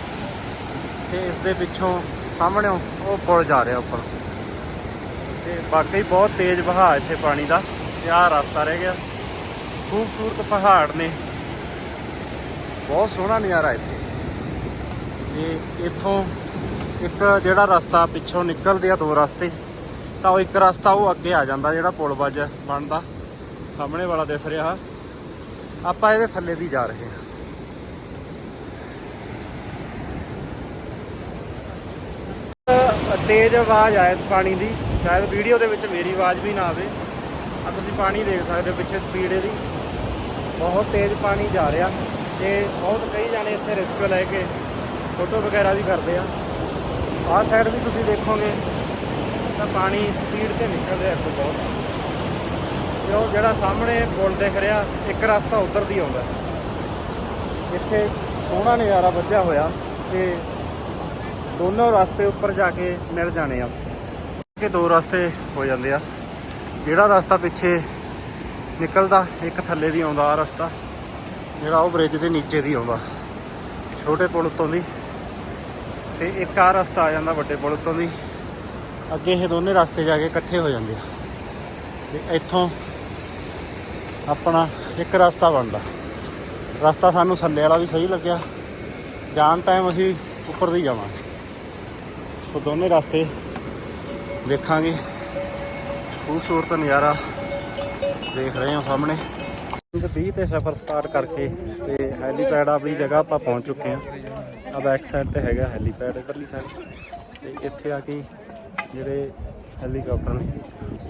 ਤੇ ਇਸ ਦੇ ਪਿੱਛੋਂ ਸਾਹਮਣੇ ਉਹ ਪੁਲ ਜਾ ਰਿਹਾ ਉੱਪਰ। ਤੇ ਵਾਕਈ ਬਹੁਤ ਤੇਜ਼ ਵਹਾਅ ਇੱਥੇ ਪਾਣੀ ਦਾ ਤੇ ਆਹ ਰਸਤਾ ਰਹਿ ਗਿਆ। ਖੂਬਸੂਰਤ ਪਹਾੜ ਨੇ। ਬਹੁਤ ਸੋਹਣਾ ਨਜ਼ਾਰਾ ਇੱਥੇ। ਤੇ ਇੱਥੋਂ ਇੱਕ ਜਿਹੜਾ ਰਸਤਾ ਪਿੱਛੋਂ ਨਿਕਲਦੇ ਆ ਦੋ ਰਸਤੇ ਤਾਂ ਉਹ ਇੱਕ ਰਸਤਾ ਉਹ ਅੱਗੇ ਆ ਜਾਂਦਾ ਜਿਹੜਾ ਪੁਲ ਵੱਜ ਬਣਦਾ। ਸਾਹਮਣੇ ਵਾਲਾ ਦਿਸ ਰਿਹਾ। ਆਪਾਂ ਇਹਦੇ ਥੱਲੇ ਦੀ ਜਾ ਰਹੇ ਹਾਂ। ਤੇਜ਼ ਆਵਾਜ਼ ਆਏ ਪਾਣੀ ਦੀ। ਸ਼ਾਇਦ ਵੀਡੀਓ ਦੇ ਵਿੱਚ ਮੇਰੀ ਆਵਾਜ਼ ਵੀ ਨਾ ਆਵੇ। ਆ ਤੁਸੀਂ ਪਾਣੀ ਦੇਖ ਸਕਦੇ ਹੋ ਪਿੱਛੇ ਸਪੀਡ ਇਹਦੀ। ਬਹੁਤ ਤੇਜ਼ ਪਾਣੀ ਜਾ ਰਿਹਾ। ਤੇ ਬਹੁਤ ਕਈ ਜਾਣੇ ਇੱਥੇ ਰਿਸਕ ਲੈ ਕੇ ਫੋਟੋ ਵਗੈਰਾ ਵੀ ਕਰਦੇ ਆ। ਆਹ ਸਾਈਡ ਵੀ ਤੁਸੀਂ ਦੇਖੋਗੇ। ਤਾਂ ਪਾਣੀ ਸਪੀਡ ਤੇ ਨਿਕਲ ਰਿਹਾ ਇੱਥੋਂ ਬਹੁਤ। ਤੇ ਉਹ ਜਿਹੜਾ ਸਾਹਮਣੇ ਪੁਲ ਦਿਖ ਰਿਹਾ, ਇੱਕ ਰਸਤਾ ਉਧਰ ਦੀ ਆਉਂਦਾ। ਇੱਥੇ ਸੋਹਣਾ ਨਜ਼ਾਰਾ ਵੱਜਿਆ ਹੋਇਆ ਤੇ ਦੋਨੋਂ ਰਸਤੇ ਉੱਪਰ ਜਾ ਕੇ ਮਿਲ ਜਾਣੇ ਆ। ਕਿ ਦੋ ਰਸਤੇ ਹੋ ਜਾਂਦੇ ਆ। ਜਿਹੜਾ ਰਸਤਾ ਪਿੱਛੇ ਨਿਕਲਦਾ, ਇੱਕ ਥੱਲੇ ਦੀ ਆਉਂਦਾ, ਆ ਰਸਤਾ। ਜਿਹੜਾ ਉਹ ਬ੍ਰਿਜ ਦੇ ਨੀਚੇ ਦੀ ਆਉਂਦਾ। ਛੋਟੇ ਪੁਲ ਉੱਤੋਂ ਦੀ ਤੇ ਇੱਕ ਆ ਰਸਤਾ ਆ ਜਾਂਦਾ ਵੱਡੇ ਪੁਲ ਉੱਤੋਂ ਦੀ। ਅੱਗੇ ਇਹ ਦੋਨੇ ਰਸਤੇ ਜਾ ਕੇ ਇਕੱਠੇ ਹੋ ਜਾਂਦੇ ਆ। ਤੇ ਇੱਥੋਂ ਆਪਣਾ ਇੱਕ ਰਸਤਾ ਬਣਦਾ। ਰਸਤਾ ਸਾਨੂੰ ਥੱਲੇ ਵਾਲਾ ਵੀ ਸਹੀ ਲੱਗਿਆ। ਜਾਣ ਟਾਈਮ ਅਸੀਂ ਉੱਪਰ ਦੀ ਜਾਵਾਂਗੇ। ਸੋ ਦੋਨੇ ਰਸਤੇ ਦੇਖਾਂਗੇ ਖੂਬਸੂਰਤ ਨਜ਼ਾਰਾ ਦੇਖ ਰਹੇ ਹਾਂ ਸਾਹਮਣੇ। 20 ਤੇ ਸਫ਼ਰ ਸਟਾਰਟ ਕਰਕੇ ਤੇ ਹੈਲੀਪੈਡ ਆਪਣੀ ਜਗ੍ਹਾ ਆਪਾਂ ਪਹੁੰਚ ਚੁੱਕੇ ਹਾਂ। ਆ ਬੈਕ ਸਾਈਡ ਤੇ ਹੈਗਾ ਹੈਲੀਪੈਡ, ਇਧਰਲੀ ਸਾਈਡ ਤੇ ਇੱਥੇ ਆ ਕੇ ਜਿਹੜੇ ਹੈਲੀਕਾਪਟਰ ਨੇ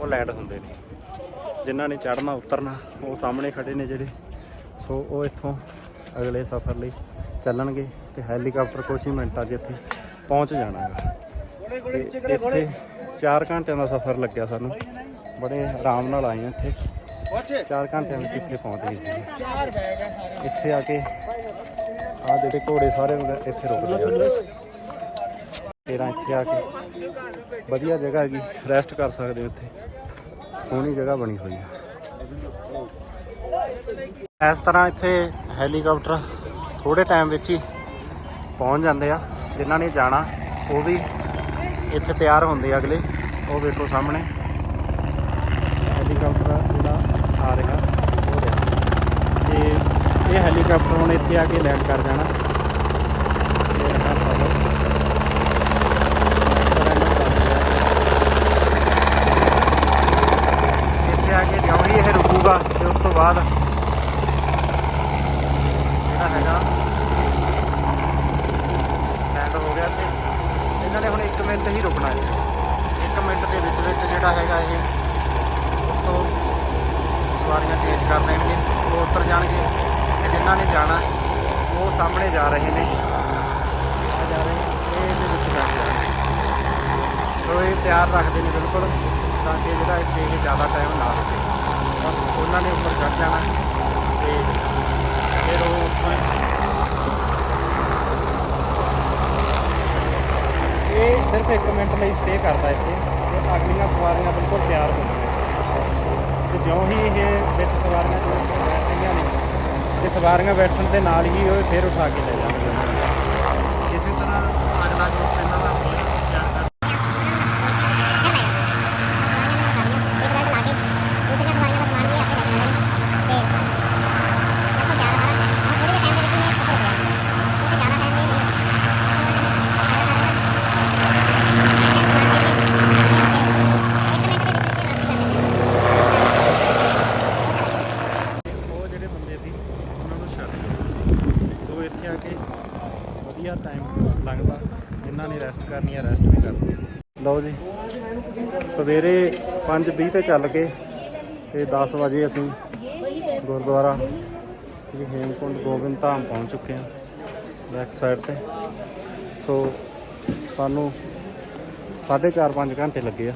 ਉਹ ਲੈਂਡ ਹੁੰਦੇ ਨੇ। ਜਿਨ੍ਹਾਂ ਨੇ ਚੜ੍ਹਨਾ ਉਤਰਨਾ ਉਹ ਸਾਹਮਣੇ ਖੜੇ ਨੇ ਜਿਹੜੇ। ਸੋ ਉਹ ਇੱਥੋਂ ਅਗਲੇ ਸਫ਼ਰ ਲਈ ਚੱਲਣਗੇ ਤੇ ਹੈਲੀਕਾਪਟਰ ਕੁਝ ਹੀ ਮਿੰਟਾਂ 'ਚ ਇੱਥੇ ਪਹੁੰਚ ਜਾਣਾਗਾ। ਇੱਥੇ 4 ਘੰਟਿਆਂ ਦਾ ਸਫ਼ਰ ਲੱਗਿਆ ਸਾਨੂੰ। ਬੜੇ ਆਰਾਮ ਨਾਲ ਆਏ ਇੱਥੇ। ਚਾਰ ਘੰਟਿਆਂ ਵਿੱਚ ਇੱਥੇ ਪਹੁੰਚ ਗਏ ਇੱਥੇ ਆ ਕੇ ਆ ਜਿਹੜੇ ਘੋੜੇ ਸਾਰੇ ਇੱਥੇ ਰੁਕ ਜਾਂਦੇ 13 ਇੱਥੇ ਆ ਕੇ। ਵਧੀਆ ਜਗ੍ਹਾ ਹੈਗੀ ਰੈਸਟ ਕਰ ਸਕਦੇ ਹੋ ਇੱਥੇ। ਸੋਹਣੀ ਜਗ੍ਹਾ ਬਣੀ ਹੋਈ ਹੈ ਇਸ ਤਰ੍ਹਾਂ ਇੱਥੇ ਹੈਲੀਕਾਪਟਰ ਥੋੜੇ ਟਾਈਮ ਵਿੱਚ ਹੀ ਪਹੁੰਚ ਜਾਂਦੇ ਆ। ਜਿਨ੍ਹਾਂ ਨੇ ਜਾਣਾ, ਉਹ ਵੀ ਇੱਥੇ ਤਿਆਰ ਹੁੰਦੇ ਆ ਅਗਲੇ। ਉਹ ਵੇਖੋ ਸਾਹਮਣੇ। ਹੈਲੀਕਾਪਟਰ ਜਿਹੜਾ ਆ ਰਿਹਾ ਹੋ ਰਿਹਾ ਇਹ ਹੈਲੀਕਾਪਟਰ ਹੁਣ ਇੱਥੇ ਆ ਕੇ ਲੈਂਡ ਕਰ ਜਾਣਾ। ਤੇ ਉਸ ਤੋਂ ਬਾਅਦ ਜਿਹੜਾ ਹੈਗਾ ਲੈਂਡ ਹੋ ਗਿਆ ਤੇ ਇਹਨਾਂ ਨੇ ਹੁਣ 1 ਮਿੰਟ ਹੀ ਰੁਕਣਾ ਹੈ 1 ਮਿੰਟ ਦੇ ਵਿੱਚ ਵਿੱਚ ਜਿਹੜਾ ਹੈਗਾ ਇਹ ਉਸ ਤੋਂ ਸਵਾਰੀਆਂ ਚੇਂਜ ਕਰ ਦੇਣਗੇ ਉਹ ਉਤਰ ਜਾਣਗੇ ਤੇ ਜਿਨ੍ਹਾਂ ਨੇ ਜਾਣਾ ਉਹ ਸਾਹਮਣੇ ਜਾ ਰਹੇ ਨੇ ਆ ਜਾ ਰਹੇ ਨੇ, ਇਹ ਇਹਦੇ ਵਿੱਚ ਜਾ ਰਹੇ ਨੇ ਸੋ ਇਹ ਤਿਆਰ ਰੱਖਦੇ ਨੇ ਬਿਲਕੁਲ ਤਾਂ ਕਿ ਜਿਹੜਾ ਇੱਥੇ ਇਹ ਜ਼ਿਆਦਾ ਟਾਈਮ ਨਾ ਰੁਕੇ ਬਸ ਉਹਨਾਂ ਨੇ ਉੱਪਰ ਚੜ ਜਾਣਾ ਤੇ ਫਿਰ ਉਹ ਉੱਥੋਂ ਇਹ ਸਿਰਫ 1 ਮਿੰਟ ਲਈ ਸਟੇ ਕਰਦਾ ਇੱਥੇ ਤੇ ਅਗਲੀਆਂ ਸਵਾਰੀਆਂ ਬਿਲਕੁਲ ਤਿਆਰ ਹੋ ਗਈਆਂ। ਤੇ ਜਿਉਂ ਹੀ ਇਹ ਵਿੱਚ ਸਵਾਰੀਆਂ ਤੋਂ ਬੈਠ ਰਹੀਆਂ ਨੇ, ਤੇ ਸਵਾਰੀਆਂ ਬੈਠਣ ਦੇ ਨਾਲ ਹੀ ਉਹ ਫਿਰ ਉਠਾ ਕੇ ਲੈ ਜਾਣਗੇ ਇਸੇ ਤਰ੍ਹਾਂ ਅਗਲਾ ਗਰੁੱਪ ਇਹਨਾਂ ਦਾ ਹੋਰ ਤਿਆਰ ਕਰ ਉਹ ਜਿਹੜੇ ਬੰਦੇ ਸੀ ਉਹਨਾਂ ਨੂੰ ਛੱਡ ਦਿੱਤਾ। ਸੋ ਇੱਥੇ ਆ ਕੇ ਵਧੀਆ ਟਾਈਮ ਲੰਘਦਾ ਜਿਨ੍ਹਾਂ ਨੇ ਰੈਸਟ ਕਰਨੀ ਹੈ ਰੈਸਟ ਵੀ ਕਰਦੇ ਲਓ ਜੀ ਸਵੇਰੇ 5:20 ਤੇ ਚੱਲ ਕੇ ਤੇ 10 ਵਜੇ ਅਸੀਂ ਗੁਰਦੁਆਰਾ ਸ੍ਰੀ ਹੇਮਕੁੰਡ ਗੋਬਿੰਦ ਧਾਮ ਪਹੁੰਚ ਚੁੱਕੇ ਹਾਂ ਬੈਕ ਸਾਈਡ ਤੇ। ਸੋ ਸਾਨੂੰ 4.5 5 ਘੰਟੇ ਲੱਗੇ ਆ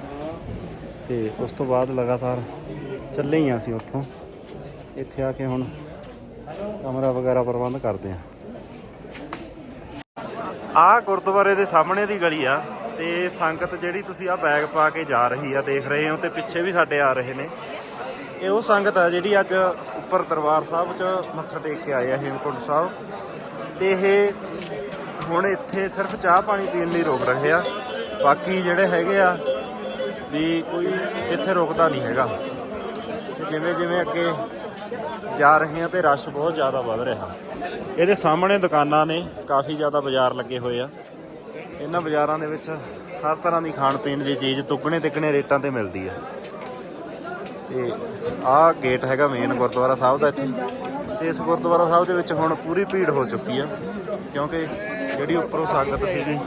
ਤੇ ਉਸ ਤੋਂ ਬਾਅਦ ਲਗਾਤਾਰ ਚੱਲੇ ਹੀ ਹਾਂ ਅਸੀਂ ਉੱਥੋਂ। ਇੱਥੇ ਆ ਕੇ ਹੁਣ ਕਮਰਾ ਵਗੈਰਾ ਪ੍ਰਬੰਧ ਕਰਦੇ ਆ। ਆ ਗੁਰਦੁਆਰੇ ਦੇ ਸਾਹਮਣੇ ਦੀ ਗਲੀ ਆ। ਤੇ ਸੰਗਤ ਜਿਹੜੀ ਤੁਸੀਂ ਆ ਬੈਗ ਪਾ ਕੇ ਜਾ ਰਹੀ ਆ, ਦੇਖ ਰਹੇ ਹੋ ਤੇ ਪਿੱਛੇ ਵੀ ਸਾਡੇ ਆ ਰਹੇ ਨੇ। ਇਹ ਉਹ ਸੰਗਤ ਆ ਜਿਹੜੀ ਅੱਜ ਉੱਪਰ ਦਰਬਾਰ ਸਾਹਿਬ 'ਚ ਮੱਥਾ ਟੇਕ ਕੇ ਆਏ ਆ, ਹੇਮਕੁੰਟ ਸਾਹਿਬ। ਤੇ ਇਹ ਹੁਣ ਇੱਥੇ ਸਿਰਫ ਚਾਹ ਪਾਣੀ ਪੀਣ ਲਈ ਰੋਕ ਰਹੇ ਆ। ਬਾਕੀ ਜਿਹੜੇ ਹੈਗੇ ਆ ਵੀ ਕੋਈ ਇੱਥੇ ਰੁਕਦਾ ਨਹੀਂ ਹੈਗਾ। ਤੇ ਜਿਵੇਂ ਜਿਵੇਂ ਅੱਗੇ ਜਾ ਰਹੇ ਹਾਂ ਤੇ ਰਸ਼ ਬਹੁਤ ਜ਼ਿਆਦਾ ਵੱਧ ਰਿਹਾ। ਇਹਦੇ ਸਾਹਮਣੇ ਦੁਕਾਨਾਂ ਨੇ, ਕਾਫੀ ਜ਼ਿਆਦਾ ਬਾਜ਼ਾਰ ਲੱਗੇ ਹੋਏ ਆ। ਇਹਨਾਂ ਬਾਜ਼ਾਰਾਂ ਦੇ ਵਿੱਚ ਹਰ ਤਰ੍ਹਾਂ ਦੀ ਖਾਣ ਪੀਣ ਦੀ ਚੀਜ਼ ਤੁੱਗਣੇ ਤਿੱਗਣੇ ਰੇਟਾਂ ਤੇ ਮਿਲਦੀ ਹੈ ਤੇ ਆਹ ਗੇਟ ਹੈਗਾ ਮੇਨ ਗੁਰਦੁਆਰਾ ਸਾਹਿਬ ਦਾ ਇੱਥੇ। ਤੇ ਇਸ ਗੁਰਦੁਆਰਾ ਸਾਹਿਬ ਦੇ ਵਿੱਚ ਹੁਣ ਪੂਰੀ ਭੀੜ ਹੋ ਚੁੱਕੀ ਆ, ਕਿਉਂਕਿ ਜਿਹੜੀ ਉੱਪਰੋਂ ਸੰਗਤ ਸੀਗੀ,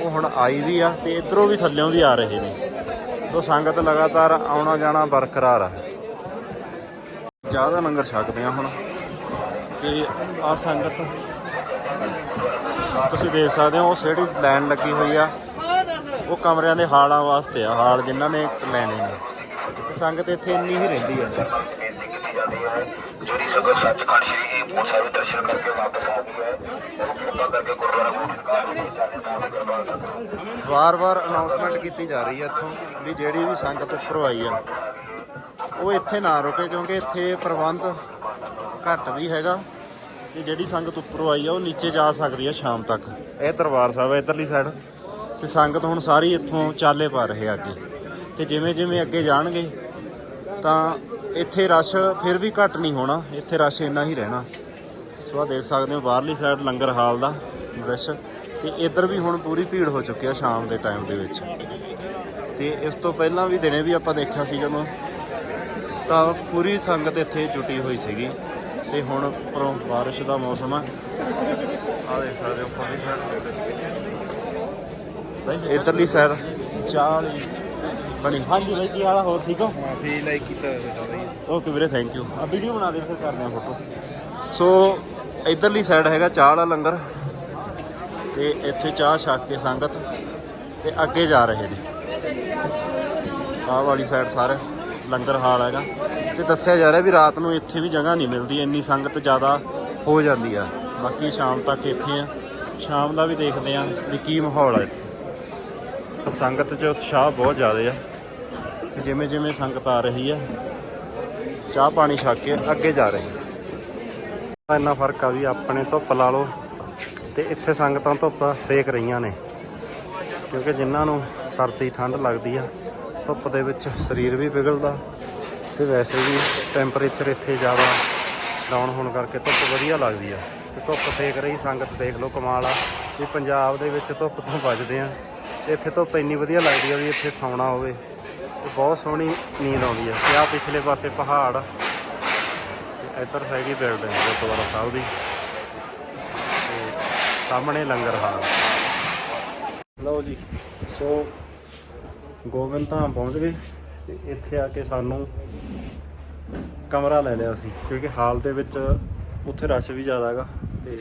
ਉਹ ਹੁਣ ਆਈ ਵੀ ਆ ਤੇ ਇਧਰੋਂ ਵੀ ਥੱਲਿਓਂ ਵੀ ਆ ਰਹੇ ਨੇ। ਤੋਂ ਸੰਗਤ ਲਗਾਤਾਰ ਆਉਣਾ ਜਾਣਾ ਬਰਕਰਾਰ ਆ। ਜ਼ਿਆਦਾ ਲੰਗਰ ਛਕਦੇ ਆ ਹੁਣ। ਤੇ ਆ ਸੰਗਤ ਤੁਸੀਂ ਦੇਖ ਸਕਦੇ ਹੋ ਉਹ ਜਿਹੜੀ ਲਾਈਨ ਲੱਗੀ ਹੋਈ ਆ ਉਹ ਕਮਰਿਆਂ ਦੇ ਹਾਲਾਂ ਵਾਸਤੇ ਆ ਹਾਲ ਜਿਨ੍ਹਾਂ ਨੇ ਲੈਣੇ ਨੇ। ਸੰਗਤ ਇੱਥੇ ਇੰਨੀ ਹੀ ਰਹਿੰਦੀ ਆ। ਜਿਹੜੀ ਸਗੋਂ ਸੱਚਖੰਡ ਸ਼੍ਰੀ ਹੇਮਕੁੰਟ ਸਾਹਿਬ ਦੇ ਦਰਸ਼ਨ ਕਰਕੇ ਵਾਪਸ ਆ ਗਈ ਹੈ ਉਹ ਕਿਰਪਾ ਕਰਕੇ ਗੁਰਦੁਆਰਾ ਦਾ ਵਾਰ-ਵਾਰ ਅਨਾਉਂਸਮੈਂਟ ਕੀਤੀ ਜਾ ਰਹੀ ਹੈ ਇੱਥੋਂ ਵੀ ਜਿਹੜੀ ਵੀ ਸੰਗਤ ਉੱਪਰੋਂ ਆਈ ਆ ਉਹ ਇੱਥੇ ਨਾ ਰੁਕੇ ਕਿਉਂਕਿ ਇੱਥੇ ਪ੍ਰਬੰਧ ਘੱਟ ਵੀ ਹੈਗਾ। ਤੇ ਜਿਹੜੀ ਸੰਗਤ ਉੱਪਰੋਂ ਆਈ ਆ, ਉਹ ਨੀਚੇ ਜਾ ਸਕਦੀ ਆ ਸ਼ਾਮ ਤੱਕ। ਇਹ ਦਰਬਾਰ ਸਾਹਿਬ ਹੈ ਇਧਰਲੀ ਸਾਈਡ ਤੇ ਸੰਗਤ ਹੁਣ ਸਾਰੀ ਇੱਥੋਂ ਚਾਲੇ ਪਾ ਰਹੇ ਆ ਅੱਗੇ। ਤੇ ਜਿਵੇਂ ਜਿਵੇਂ ਅੱਗੇ ਜਾਣਗੇ, ਤਾਂ ਇੱਥੇ ਰਸ਼ ਫਿਰ ਵੀ ਘੱਟ ਨਹੀਂ ਹੋਣਾ। ਇੱਥੇ ਰਸ਼ ਇੰਨਾ ਹੀ ਰਹਿਣਾ। ਸੋ ਆ ਦੇਖ ਸਕਦੇ ਹੋ ਬਾਹਰਲੀ ਸਾਈਡ ਲੰਗਰ ਹਾਲ ਦਾ ਰਸ਼ ਤੇ ਇੱਧਰ ਵੀ ਹੁਣ ਪੂਰੀ ਭੀੜ ਹੋ ਚੁੱਕੀ ਆ ਸ਼ਾਮ ਦੇ ਟਾਈਮ ਦੇ ਵਿੱਚ। ਤੇ ਇਸ ਤੋਂ ਪਹਿਲਾਂ ਵੀ ਦਿਨੇ ਵੀ ਆਪਾਂ ਦੇਖਿਆ ਸੀ ਜਦੋਂ ਤਾਂ ਪੂਰੀ ਸੰਗਤ ਇੱਥੇ ਜੁਟੀ ਹੋਈ ਸੀਗੀ। ਤੇ ਹੁਣ ਉੱਪਰੋਂ ਬਾਰਿਸ਼ ਦਾ ਮੌਸਮ ਆ। ਆ ਦੇਖ ਸਕਦੇ ਹੋ ਉੱਪਰਲੀ ਸਾਈਡ ਇੱਧਰਲੀ ਸਾਈਡ ਚਾਹ ਵਾਲੀ ਬਣੀ। ਹਾਂਜੀ ਬਾਈ ਕੀ ਹਾਲ ਆ? ਹੋਰ ਠੀਕ ਹੋ? ਮਾਫੀ ਲਾਈਕ ਕੀਤਾ ਬੇਟਾ ਬਈ। ਓਕੇ ਵੀਰੇ ਥੈਂਕ ਯੂ ਆ ਵੀਡੀਓ ਬਣਾ ਦੇ ਫਿਰ ਕਰਦੇ ਆ ਫੋਟੋ ਸੋ ਇਧਰਲੀ ਸਾਈਡ ਹੈਗਾ ਚਾਹ ਵਾਲਾ ਲੰਗਰ। ਤੇ ਇੱਥੇ ਚਾਹ ਛਕ ਕੇ ਸੰਗਤ। ਤੇ ਅੱਗੇ ਜਾ ਰਹੇ ਨੇ। ਆਹ ਵਾਲੀ ਸਾਈਡ ਸਾਰੇ। ਲੰਗਰ ਹਾਲ ਹੈਗਾ ਤੇ ਦੱਸਿਆ ਜਾ ਰਿਹਾ ਵੀ ਰਾਤ ਨੂੰ ਇੱਥੇ ਵੀ ਜਗ੍ਹਾ ਨਹੀਂ ਮਿਲਦੀ, ਇੰਨੀ ਸੰਗਤ ਜ਼ਿਆਦਾ ਹੋ ਜਾਂਦੀ ਆ। ਬਾਕੀ ਸ਼ਾਮ ਤੱਕ ਇੱਥੇ ਆ। ਸ਼ਾਮ ਦਾ ਵੀ ਦੇਖਦੇ ਆ ਵੀ ਕੀ ਮਾਹੌਲ ਆ ਇੱਥੇ। ਸੰਗਤ 'ਚ ਉਤਸ਼ਾਹ ਬਹੁਤ ਜ਼ਿਆਦਾ ਆ। ਜਿਵੇਂ ਜਿਵੇਂ ਸੰਗਤ ਆ ਰਹੀ ਆ, ਚਾਹ ਪਾਣੀ ਛੱਕ ਕੇ ਅੱਗੇ ਜਾ ਰਹੇ ਇੰਨਾ ਫ਼ਰਕ ਆ ਵੀ ਆਪਣੇ ਧੁੱਪ ਲਾ ਲਓ ਤੇ ਇੱਥੇ ਸੰਗਤਾਂ ਧੁੱਪ ਸੇਕ ਰਹੀਆਂ ਨੇ। ਕਿਉਂਕਿ ਜਿਨ੍ਹਾਂ ਨੂੰ ਸਰਦੀ ਠੰਡ ਲੱਗਦੀ ਆ ਧੁੱਪ ਦੇ ਵਿੱਚ ਸਰੀਰ ਵੀ ਪਿਘਲਦਾ ਤੇ ਵੈਸੇ ਵੀ ਟੈਂਪਰੇਚਰ ਇੱਥੇ ਜ਼ਿਆਦਾ ਡਾਊਨ ਹੋਣ ਕਰਕੇ ਧੁੱਪ ਵਧੀਆ ਲੱਗਦੀ ਆ। ਤੇ ਧੁੱਪ ਸੇਕ ਰਹੀ, ਸੰਗਤ ਦੇਖ ਲਓ ਕਮਾਲ ਆ ਵੀ ਪੰਜਾਬ ਦੇ ਵਿੱਚ ਧੁੱਪ ਤੋਂ ਬਚਦੇ ਆ। ਤੇ ਇੱਥੇ ਧੁੱਪ ਇੰਨੀ ਵਧੀਆ ਲੱਗਦੀ ਆ ਵੀ ਇੱਥੇ ਸੌਣਾ ਹੋਵੇ। ਤੇ ਬਹੁਤ ਸੋਹਣੀ ਨੀਂਦ ਆਉਂਦੀ ਹੈ ਤੇ ਆ ਪਿਛਲੇ ਪਾਸੇ ਪਹਾੜ। ਤੇ ਇੱਧਰ ਹੈਗੀ ਬਿਲਡਿੰਗ ਗੁਰਦੁਆਰਾ ਸਾਹਿਬ ਦੀ। ਤੇ ਸਾਹਮਣੇ ਲੰਗਰ ਹਾਲ। ਲਓ ਜੀ, ਸੋ ਗੋਬਿੰਦ ਧਾਮ ਪਹੁੰਚ ਗਏ ਤੇ ਇੱਥੇ ਆ ਕੇ ਸਾਨੂੰ ਕਮਰਾ ਲੈ ਲਿਆ ਅਸੀਂ ਕਿਉਂਕਿ ਹਾਲ ਦੇ ਵਿੱਚ ਉੱਥੇ ਰਸ਼ ਵੀ ਜ਼ਿਆਦਾ ਹੈਗਾ ਤੇ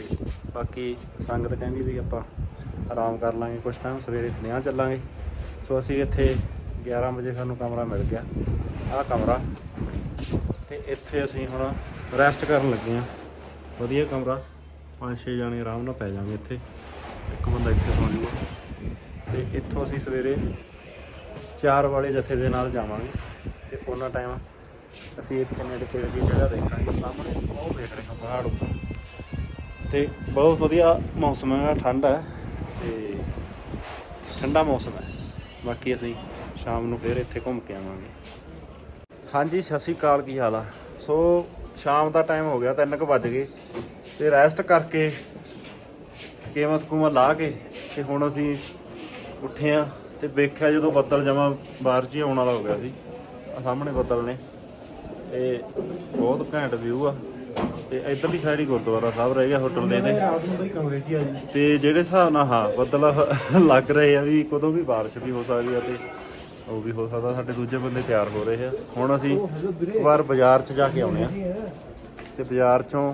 ਬਾਕੀ ਸੰਗਤ ਕਹਿੰਦੀ ਵੀ ਆਪਾਂ ਆਰਾਮ ਕਰ ਲਾਂਗੇ, ਕੁਛ ਟਾਈਮ ਸਵੇਰੇ ਸੁਨੇਹਾ ਚੱਲਾਂਗੇ। ਸੋ ਅਸੀਂ ਇੱਥੇ 11 ਵਜੇ ਸਾਨੂੰ ਕਮਰਾ ਮਿਲ ਗਿਆ, ਆਹ ਕਮਰਾ। ਤੇ ਇੱਥੇ ਅਸੀਂ ਹੁਣ ਰੈਸਟ ਕਰਨ ਲੱਗੇ ਆ ਵਧੀਆ ਕਮਰਾ, ਪੰਜ ਛੇ ਜਾਣੇ ਆਰਾਮ ਨਾਲ ਪੈ ਜਾਵਾਂਗੇ ਇੱਥੇ। ਇੱਕ ਬੰਦਾ ਇੱਥੇ ਸੌਂ ਜਾਊਗਾ। ਤੇ ਇੱਥੋਂ ਅਸੀਂ ਸਵੇਰੇ 4 ਵਾਲੇ ਜਥੇ ਦੇ ਨਾਲ ਜਾਵਾਂਗੇ ਤੇ ਉਹਨਾਂ ਟਾਈਮ ਅਸੀਂ ਇੱਥੇ ਨੇੜੇ ਤੇੜੇ ਦੀ ਜਗ੍ਹਾ ਦੇਖਾਂਗੇ। ਸਾਹਮਣੇ ਉਹ ਦੇਖ ਰਹੇ ਹਾਂ ਪਹਾੜ ਉੱਪਰ। ਤੇ ਬਹੁਤ ਵਧੀਆ ਮੌਸਮ ਹੈ, ਠੰਡ ਹੈ ਤੇ ਠੰਡਾ ਮੌਸਮ ਹੈ। ਬਾਕੀ ਅਸੀਂ ਸ਼ਾਮ ਨੂੰ ਫਿਰ ਇੱਥੇ ਘੁੰਮ ਕੇ ਆਵਾਂਗੇ। ਹਾਂਜੀ, ਸਤਿ ਸ਼੍ਰੀ ਅਕਾਲ, ਕੀ ਹਾਲ ਆ? ਸੋ ਸ਼ਾਮ ਦਾ ਟਾਈਮ ਹੋ ਗਿਆ 3:00 ਵੱਜ ਗਏ ਤੇ ਰੈਸਟ ਕਰਕੇ ਕੀਮਤ ਕੁਮਤ ਲਾ ਕੇ ਤੇ ਹੁਣ ਅਸੀਂ ਉੱਠੇ ਆ ਤੇ ਵੇਖਿਆ ਜਦੋਂ ਬੱਦਲ ਜਮਾ ਬਾਹਰ ਜੀ ਆਉਣ ਵਾਲਾ ਹੋ ਗਿਆ ਸੀ। ਆ ਸਾਹਮਣੇ ਬੱਦਲ ਨੇ। ਤੇ ਬਹੁਤ ਘੈਂਟ ਵਿਊ ਆ। ਤੇ ਇਧਰਲੀ ਸਾਈਡ ਹੀ ਗੁਰਦੁਆਰਾ ਸਾਹਿਬ ਰਹਿ ਗਿਆ ਹੋਟਲ ਦੇ ਤੇ। ਤੇ ਜਿਹੜੇ ਹਿਸਾਬ ਨਾਲ ਹਾਂ ਬੱਦਲ ਲੱਗ ਰਹੇ ਆ ਵੀ ਕਦੋਂ ਵੀ ਬਾਰਿਸ਼ ਵੀ ਹੋ ਸਕਦੀ ਆ ਤੇ ਉਹ ਵੀ ਹੋ ਸਕਦਾ ਸਾਡੇ ਦੂਜੇ ਬੰਦੇ ਤਿਆਰ ਹੋ ਰਹੇ ਆ। ਹੁਣ ਅਸੀਂ ਇੱਕ ਵਾਰ ਬਾਜ਼ਾਰ 'ਚ ਜਾ ਕੇ ਆਉਣੇ ਆ। ਤੇ ਬਾਜ਼ਾਰ 'ਚੋਂ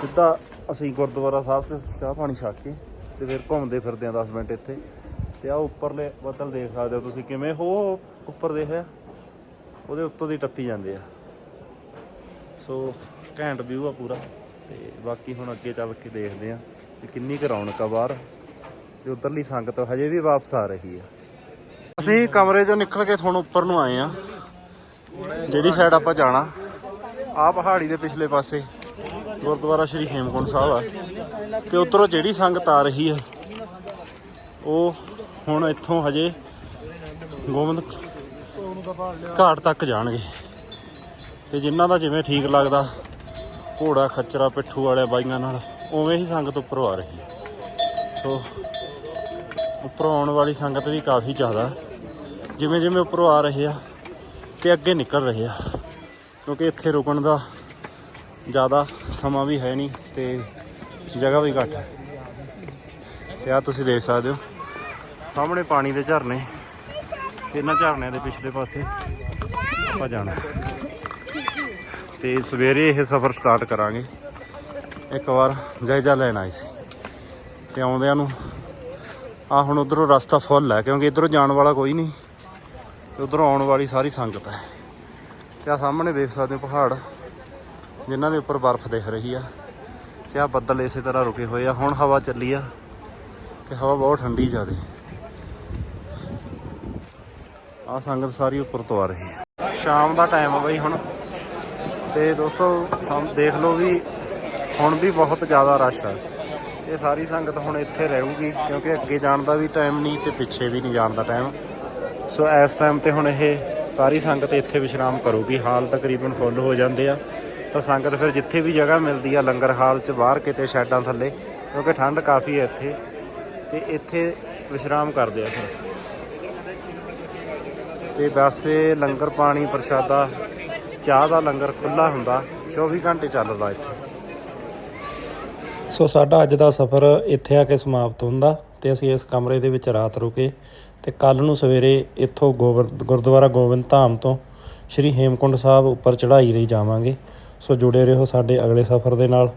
ਸਿੱਧਾ ਅਸੀਂ ਗੁਰਦੁਆਰਾ ਸਾਹਿਬ 'ਚ ਚਾਹ ਪਾਣੀ ਛਕ ਕੇ ਤੇ ਫਿਰ ਘੁੰਮਦੇ ਫਿਰਦੇ ਆ 10 ਮਿੰਟ ਇੱਥੇ। ਤੇ ਆ ਉੱਪਰਲੇ ਬੱਦਲ ਦੇਖ ਸਕਦੇ ਹੋ ਤੁਸੀਂ ਕਿਵੇਂ? ਹੋ, ਉੱਪਰ ਦੇਖਿਆ ਉਹਦੇ ਉੱਤੋਂ ਦੀ ਟੱਪੀ ਜਾਂਦੇ ਆ। ਸੋ ਘੈਂਟ ਵਿਊ ਆ ਪੂਰਾ। ਤੇ ਬਾਕੀ ਹੁਣ ਅੱਗੇ ਚੱਲ ਕੇ ਦੇਖਦੇ ਆ ਕਿ ਕਿੰਨੀ ਕੁ ਰੌਣਕ ਆ ਬਾਹਰ। ਤੇ ਉਧਰਲੀ ਸੰਗਤ ਹਜੇ ਵੀ ਵਾਪਸ ਆ ਰਹੀ ਆ। ਅਸੀਂ ਕਮਰੇ 'ਚੋਂ ਨਿਕਲ ਕੇ ਹੁਣ ਉੱਪਰ ਨੂੰ ਆਏ ਆ। ਜਿਹੜੀ ਸਾਈਡ ਆਪਾਂ ਜਾਣਾ ਆ ਪਹਾੜੀ ਦੇ ਪਿਛਲੇ ਪਾਸੇ, ਗੁਰਦੁਆਰਾ ਸ਼੍ਰੀ ਹੇਮਕੁੰਟ ਸਾਹਿਬ ਆ। ਤੇ ਉੱਧਰੋਂ ਜਿਹੜੀ ਸੰਗਤ ਆ ਰਹੀ ਆ, ਉਹ ਹੁਣ ਇੱਥੋਂ ਹਜੇ ਗੋਬਿੰਦ ਘਾਟ ਤੱਕ ਜਾਣਗੇ। ਤੇ ਜਿਨ੍ਹਾਂ ਦਾ ਜਿਵੇਂ ਠੀਕ ਲੱਗਦਾ, ਘੋੜਾ, ਖੱਚਰਾ, ਪਿੱਠੂ ਵਾਲੇ ਬਾਈਆਂ ਨਾਲ, ਉਵੇਂ ਹੀ ਸੰਗਤ ਉੱਪਰੋਂ ਆ ਰਹੀ ਹੈ। ਸੋ, ਉੱਪਰੋਂ ਆਉਣ ਵਾਲੀ ਸੰਗਤ ਵੀ ਕਾਫੀ ਜ਼ਿਆਦਾ। ਜਿਵੇਂ ਜਿਵੇਂ ਉੱਪਰੋਂ ਆ ਰਹੇ ਆ, ਤੇ ਅੱਗੇ ਨਿਕਲ ਰਹੇ ਆ। ਕਿਉਂਕਿ ਇੱਥੇ ਰੁਕਣ ਦਾ ਜ਼ਿਆਦਾ ਸਮਾਂ ਵੀ ਹੈ ਨਹੀਂ ਤੇ ਜਗ੍ਹਾ ਵੀ ਘੱਟ ਹੈ। ਤੇ ਆ ਤੁਸੀਂ ਦੇਖ ਸਕਦੇ ਹੋ। ਸਾਹਮਣੇ ਪਾਣੀ ਦੇ ਝਰਨੇ। ਇਹਨਾਂ ਝਰਨਿਆਂ ਦੇ ਪਿਛਲੇ ਪਾਸੇ ਆਪਾਂ ਜਾਣਾ। ਤੇ ਸਵੇਰੇ ਇਹ ਸਫ਼ਰ ਸਟਾਰਟ ਕਰਾਂਗੇ। ਇੱਕ ਵਾਰ ਜਾਇਜ਼ਾ ਲੈਣ ਆਏ ਸੀ। ਤੇ ਆਉਂਦਿਆਂ ਨੂੰ ਆ ਹੁਣ ਉਧਰੋਂ ਰਸਤਾ ਫੁੱਲ ਹੈ, ਕਿਉਂਕਿ ਇਧਰੋਂ ਜਾਣ ਵਾਲਾ ਕੋਈ ਨਹੀਂ। ਤੇ ਉਧਰੋਂ ਆਉਣ ਵਾਲੀ ਸਾਰੀ ਸੰਗਤ ਹੈ। ਤੇ ਆ ਸਾਹਮਣੇ ਦੇਖ ਸਕਦੇ ਹੋ ਪਹਾੜ, ਜਿਨ੍ਹਾਂ ਦੇ ਉੱਪਰ ਬਰਫ਼ ਦਿਖ ਰਹੀ ਆ। ਤੇ ਆ ਬੱਦਲ ਇਸੇ ਤਰ੍ਹਾਂ ਰੁਕੇ ਹੋਏ ਆ। ਹੁਣ ਹਵਾ ਚੱਲੀ ਆ, ਤੇ ਹਵਾ ਬਹੁਤ ਠੰਡੀ ਜ਼ਿਆਦੇ। ਆ ਸੰਗਤ ਸਾਰੀ ਉੱਪਰ ਤੋਂ ਆ ਰਹੀ ਹੈ। ਸ਼ਾਮ ਦਾ ਟਾਈਮ ਆ ਬਈ ਹੁਣ। ਤੇ ਦੋਸਤੋ, ਸਾਮ ਦੇਖ ਲਓ ਵੀ ਹੁਣ ਵੀ ਬਹੁਤ ਜ਼ਿਆਦਾ ਰਸ਼ ਹੈ ਇਹ ਸਾਰੀ ਸੰਗਤ ਹੁਣ ਇੱਥੇ ਰਹੂਗੀ, ਕਿਉਂਕਿ ਅੱਗੇ ਜਾਣ ਦਾ ਵੀ ਟਾਈਮ ਨਹੀਂ ਤੇ ਪਿੱਛੇ ਵੀ ਨਹੀਂ ਜਾਣ ਦਾ ਟਾਈਮ ਸੋ ਇਸ ਟਾਈਮ ਤੇ ਹੁਣ ਇਹ ਸਾਰੀ ਸੰਗਤ ਇੱਥੇ ਵਿਸ਼ਰਾਮ ਕਰੂਗੀ। ਹਾਲ ਤਕਰੀਬਨ ਫੁੱਲ ਹੋ ਜਾਂਦੇ ਆ। ਤਾਂ ਸੰਗਤ ਫਿਰ ਜਿੱਥੇ ਵੀ ਜਗ੍ਹਾ ਮਿਲਦੀ ਆ, ਲੰਗਰ ਹਾਲ 'ਚ ਬਾਹਰ ਕਿਤੇ ਸ਼ੈਡਾਂ ਥੱਲੇ, ਕਿਉਂਕਿ ਠੰਡ ਕਾਫੀ ਹੈ ਇੱਥੇ। ਤੇ ਇੱਥੇ ਵਿਸ਼ਰਾਮ ਕਰਦੇ ਆ ਫਿਰ। ਤੇ ਵੈਸੇ ਲੰਗਰ ਪਾਣੀ ਪ੍ਰਸ਼ਾਦਾ, ਚਾਹ ਦਾ ਲੰਗਰ ਖੁੱਲਾ ਹੁੰਦਾ 24 ਘੰਟੇ ਚੱਲਦਾ ਇੱਥੇ। ਸੋ ਸਾਡਾ ਅੱਜ ਦਾ ਸਫ਼ਰ ਇੱਥੇ ਆ ਕੇ ਸਮਾਪਤ ਹੁੰਦਾ ਤੇ ਅਸੀਂ ਇਸ ਕਮਰੇ ਦੇ ਵਿੱਚ ਰਾਤ ਰੁਕੇ ਤੇ ਕੱਲ ਨੂੰ ਸਵੇਰੇ ਇੱਥੋਂ ਗੋਬਿੰਦ ਗੁਰਦੁਆਰਾ ਗੋਬਿੰਦ ਧਾਮ ਤੋਂ ਸ਼੍ਰੀ ਹੇਮਕੁੰਡ ਸਾਹਿਬ ਉੱਪਰ ਚੜ੍ਹਾਈ ਲਈ ਜਾਵਾਂਗੇ। ਸੋ ਜੁੜੇ ਰਹੋ ਸਾਡੇ ਅਗਲੇ ਸਫ਼ਰ ਦੇ ਨਾਲ।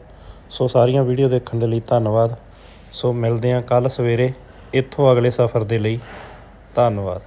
ਸੋ ਸਾਰੀਆਂ ਵੀਡੀਓ ਦੇਖਣ ਦੇ ਲਈ ਧੰਨਵਾਦ। ਸੋ ਮਿਲਦੇ ਹਾਂ ਕੱਲ ਸਵੇਰੇ ਇੱਥੋਂ ਅਗਲੇ ਸਫ਼ਰ ਦੇ ਲਈ। ਧੰਨਵਾਦ।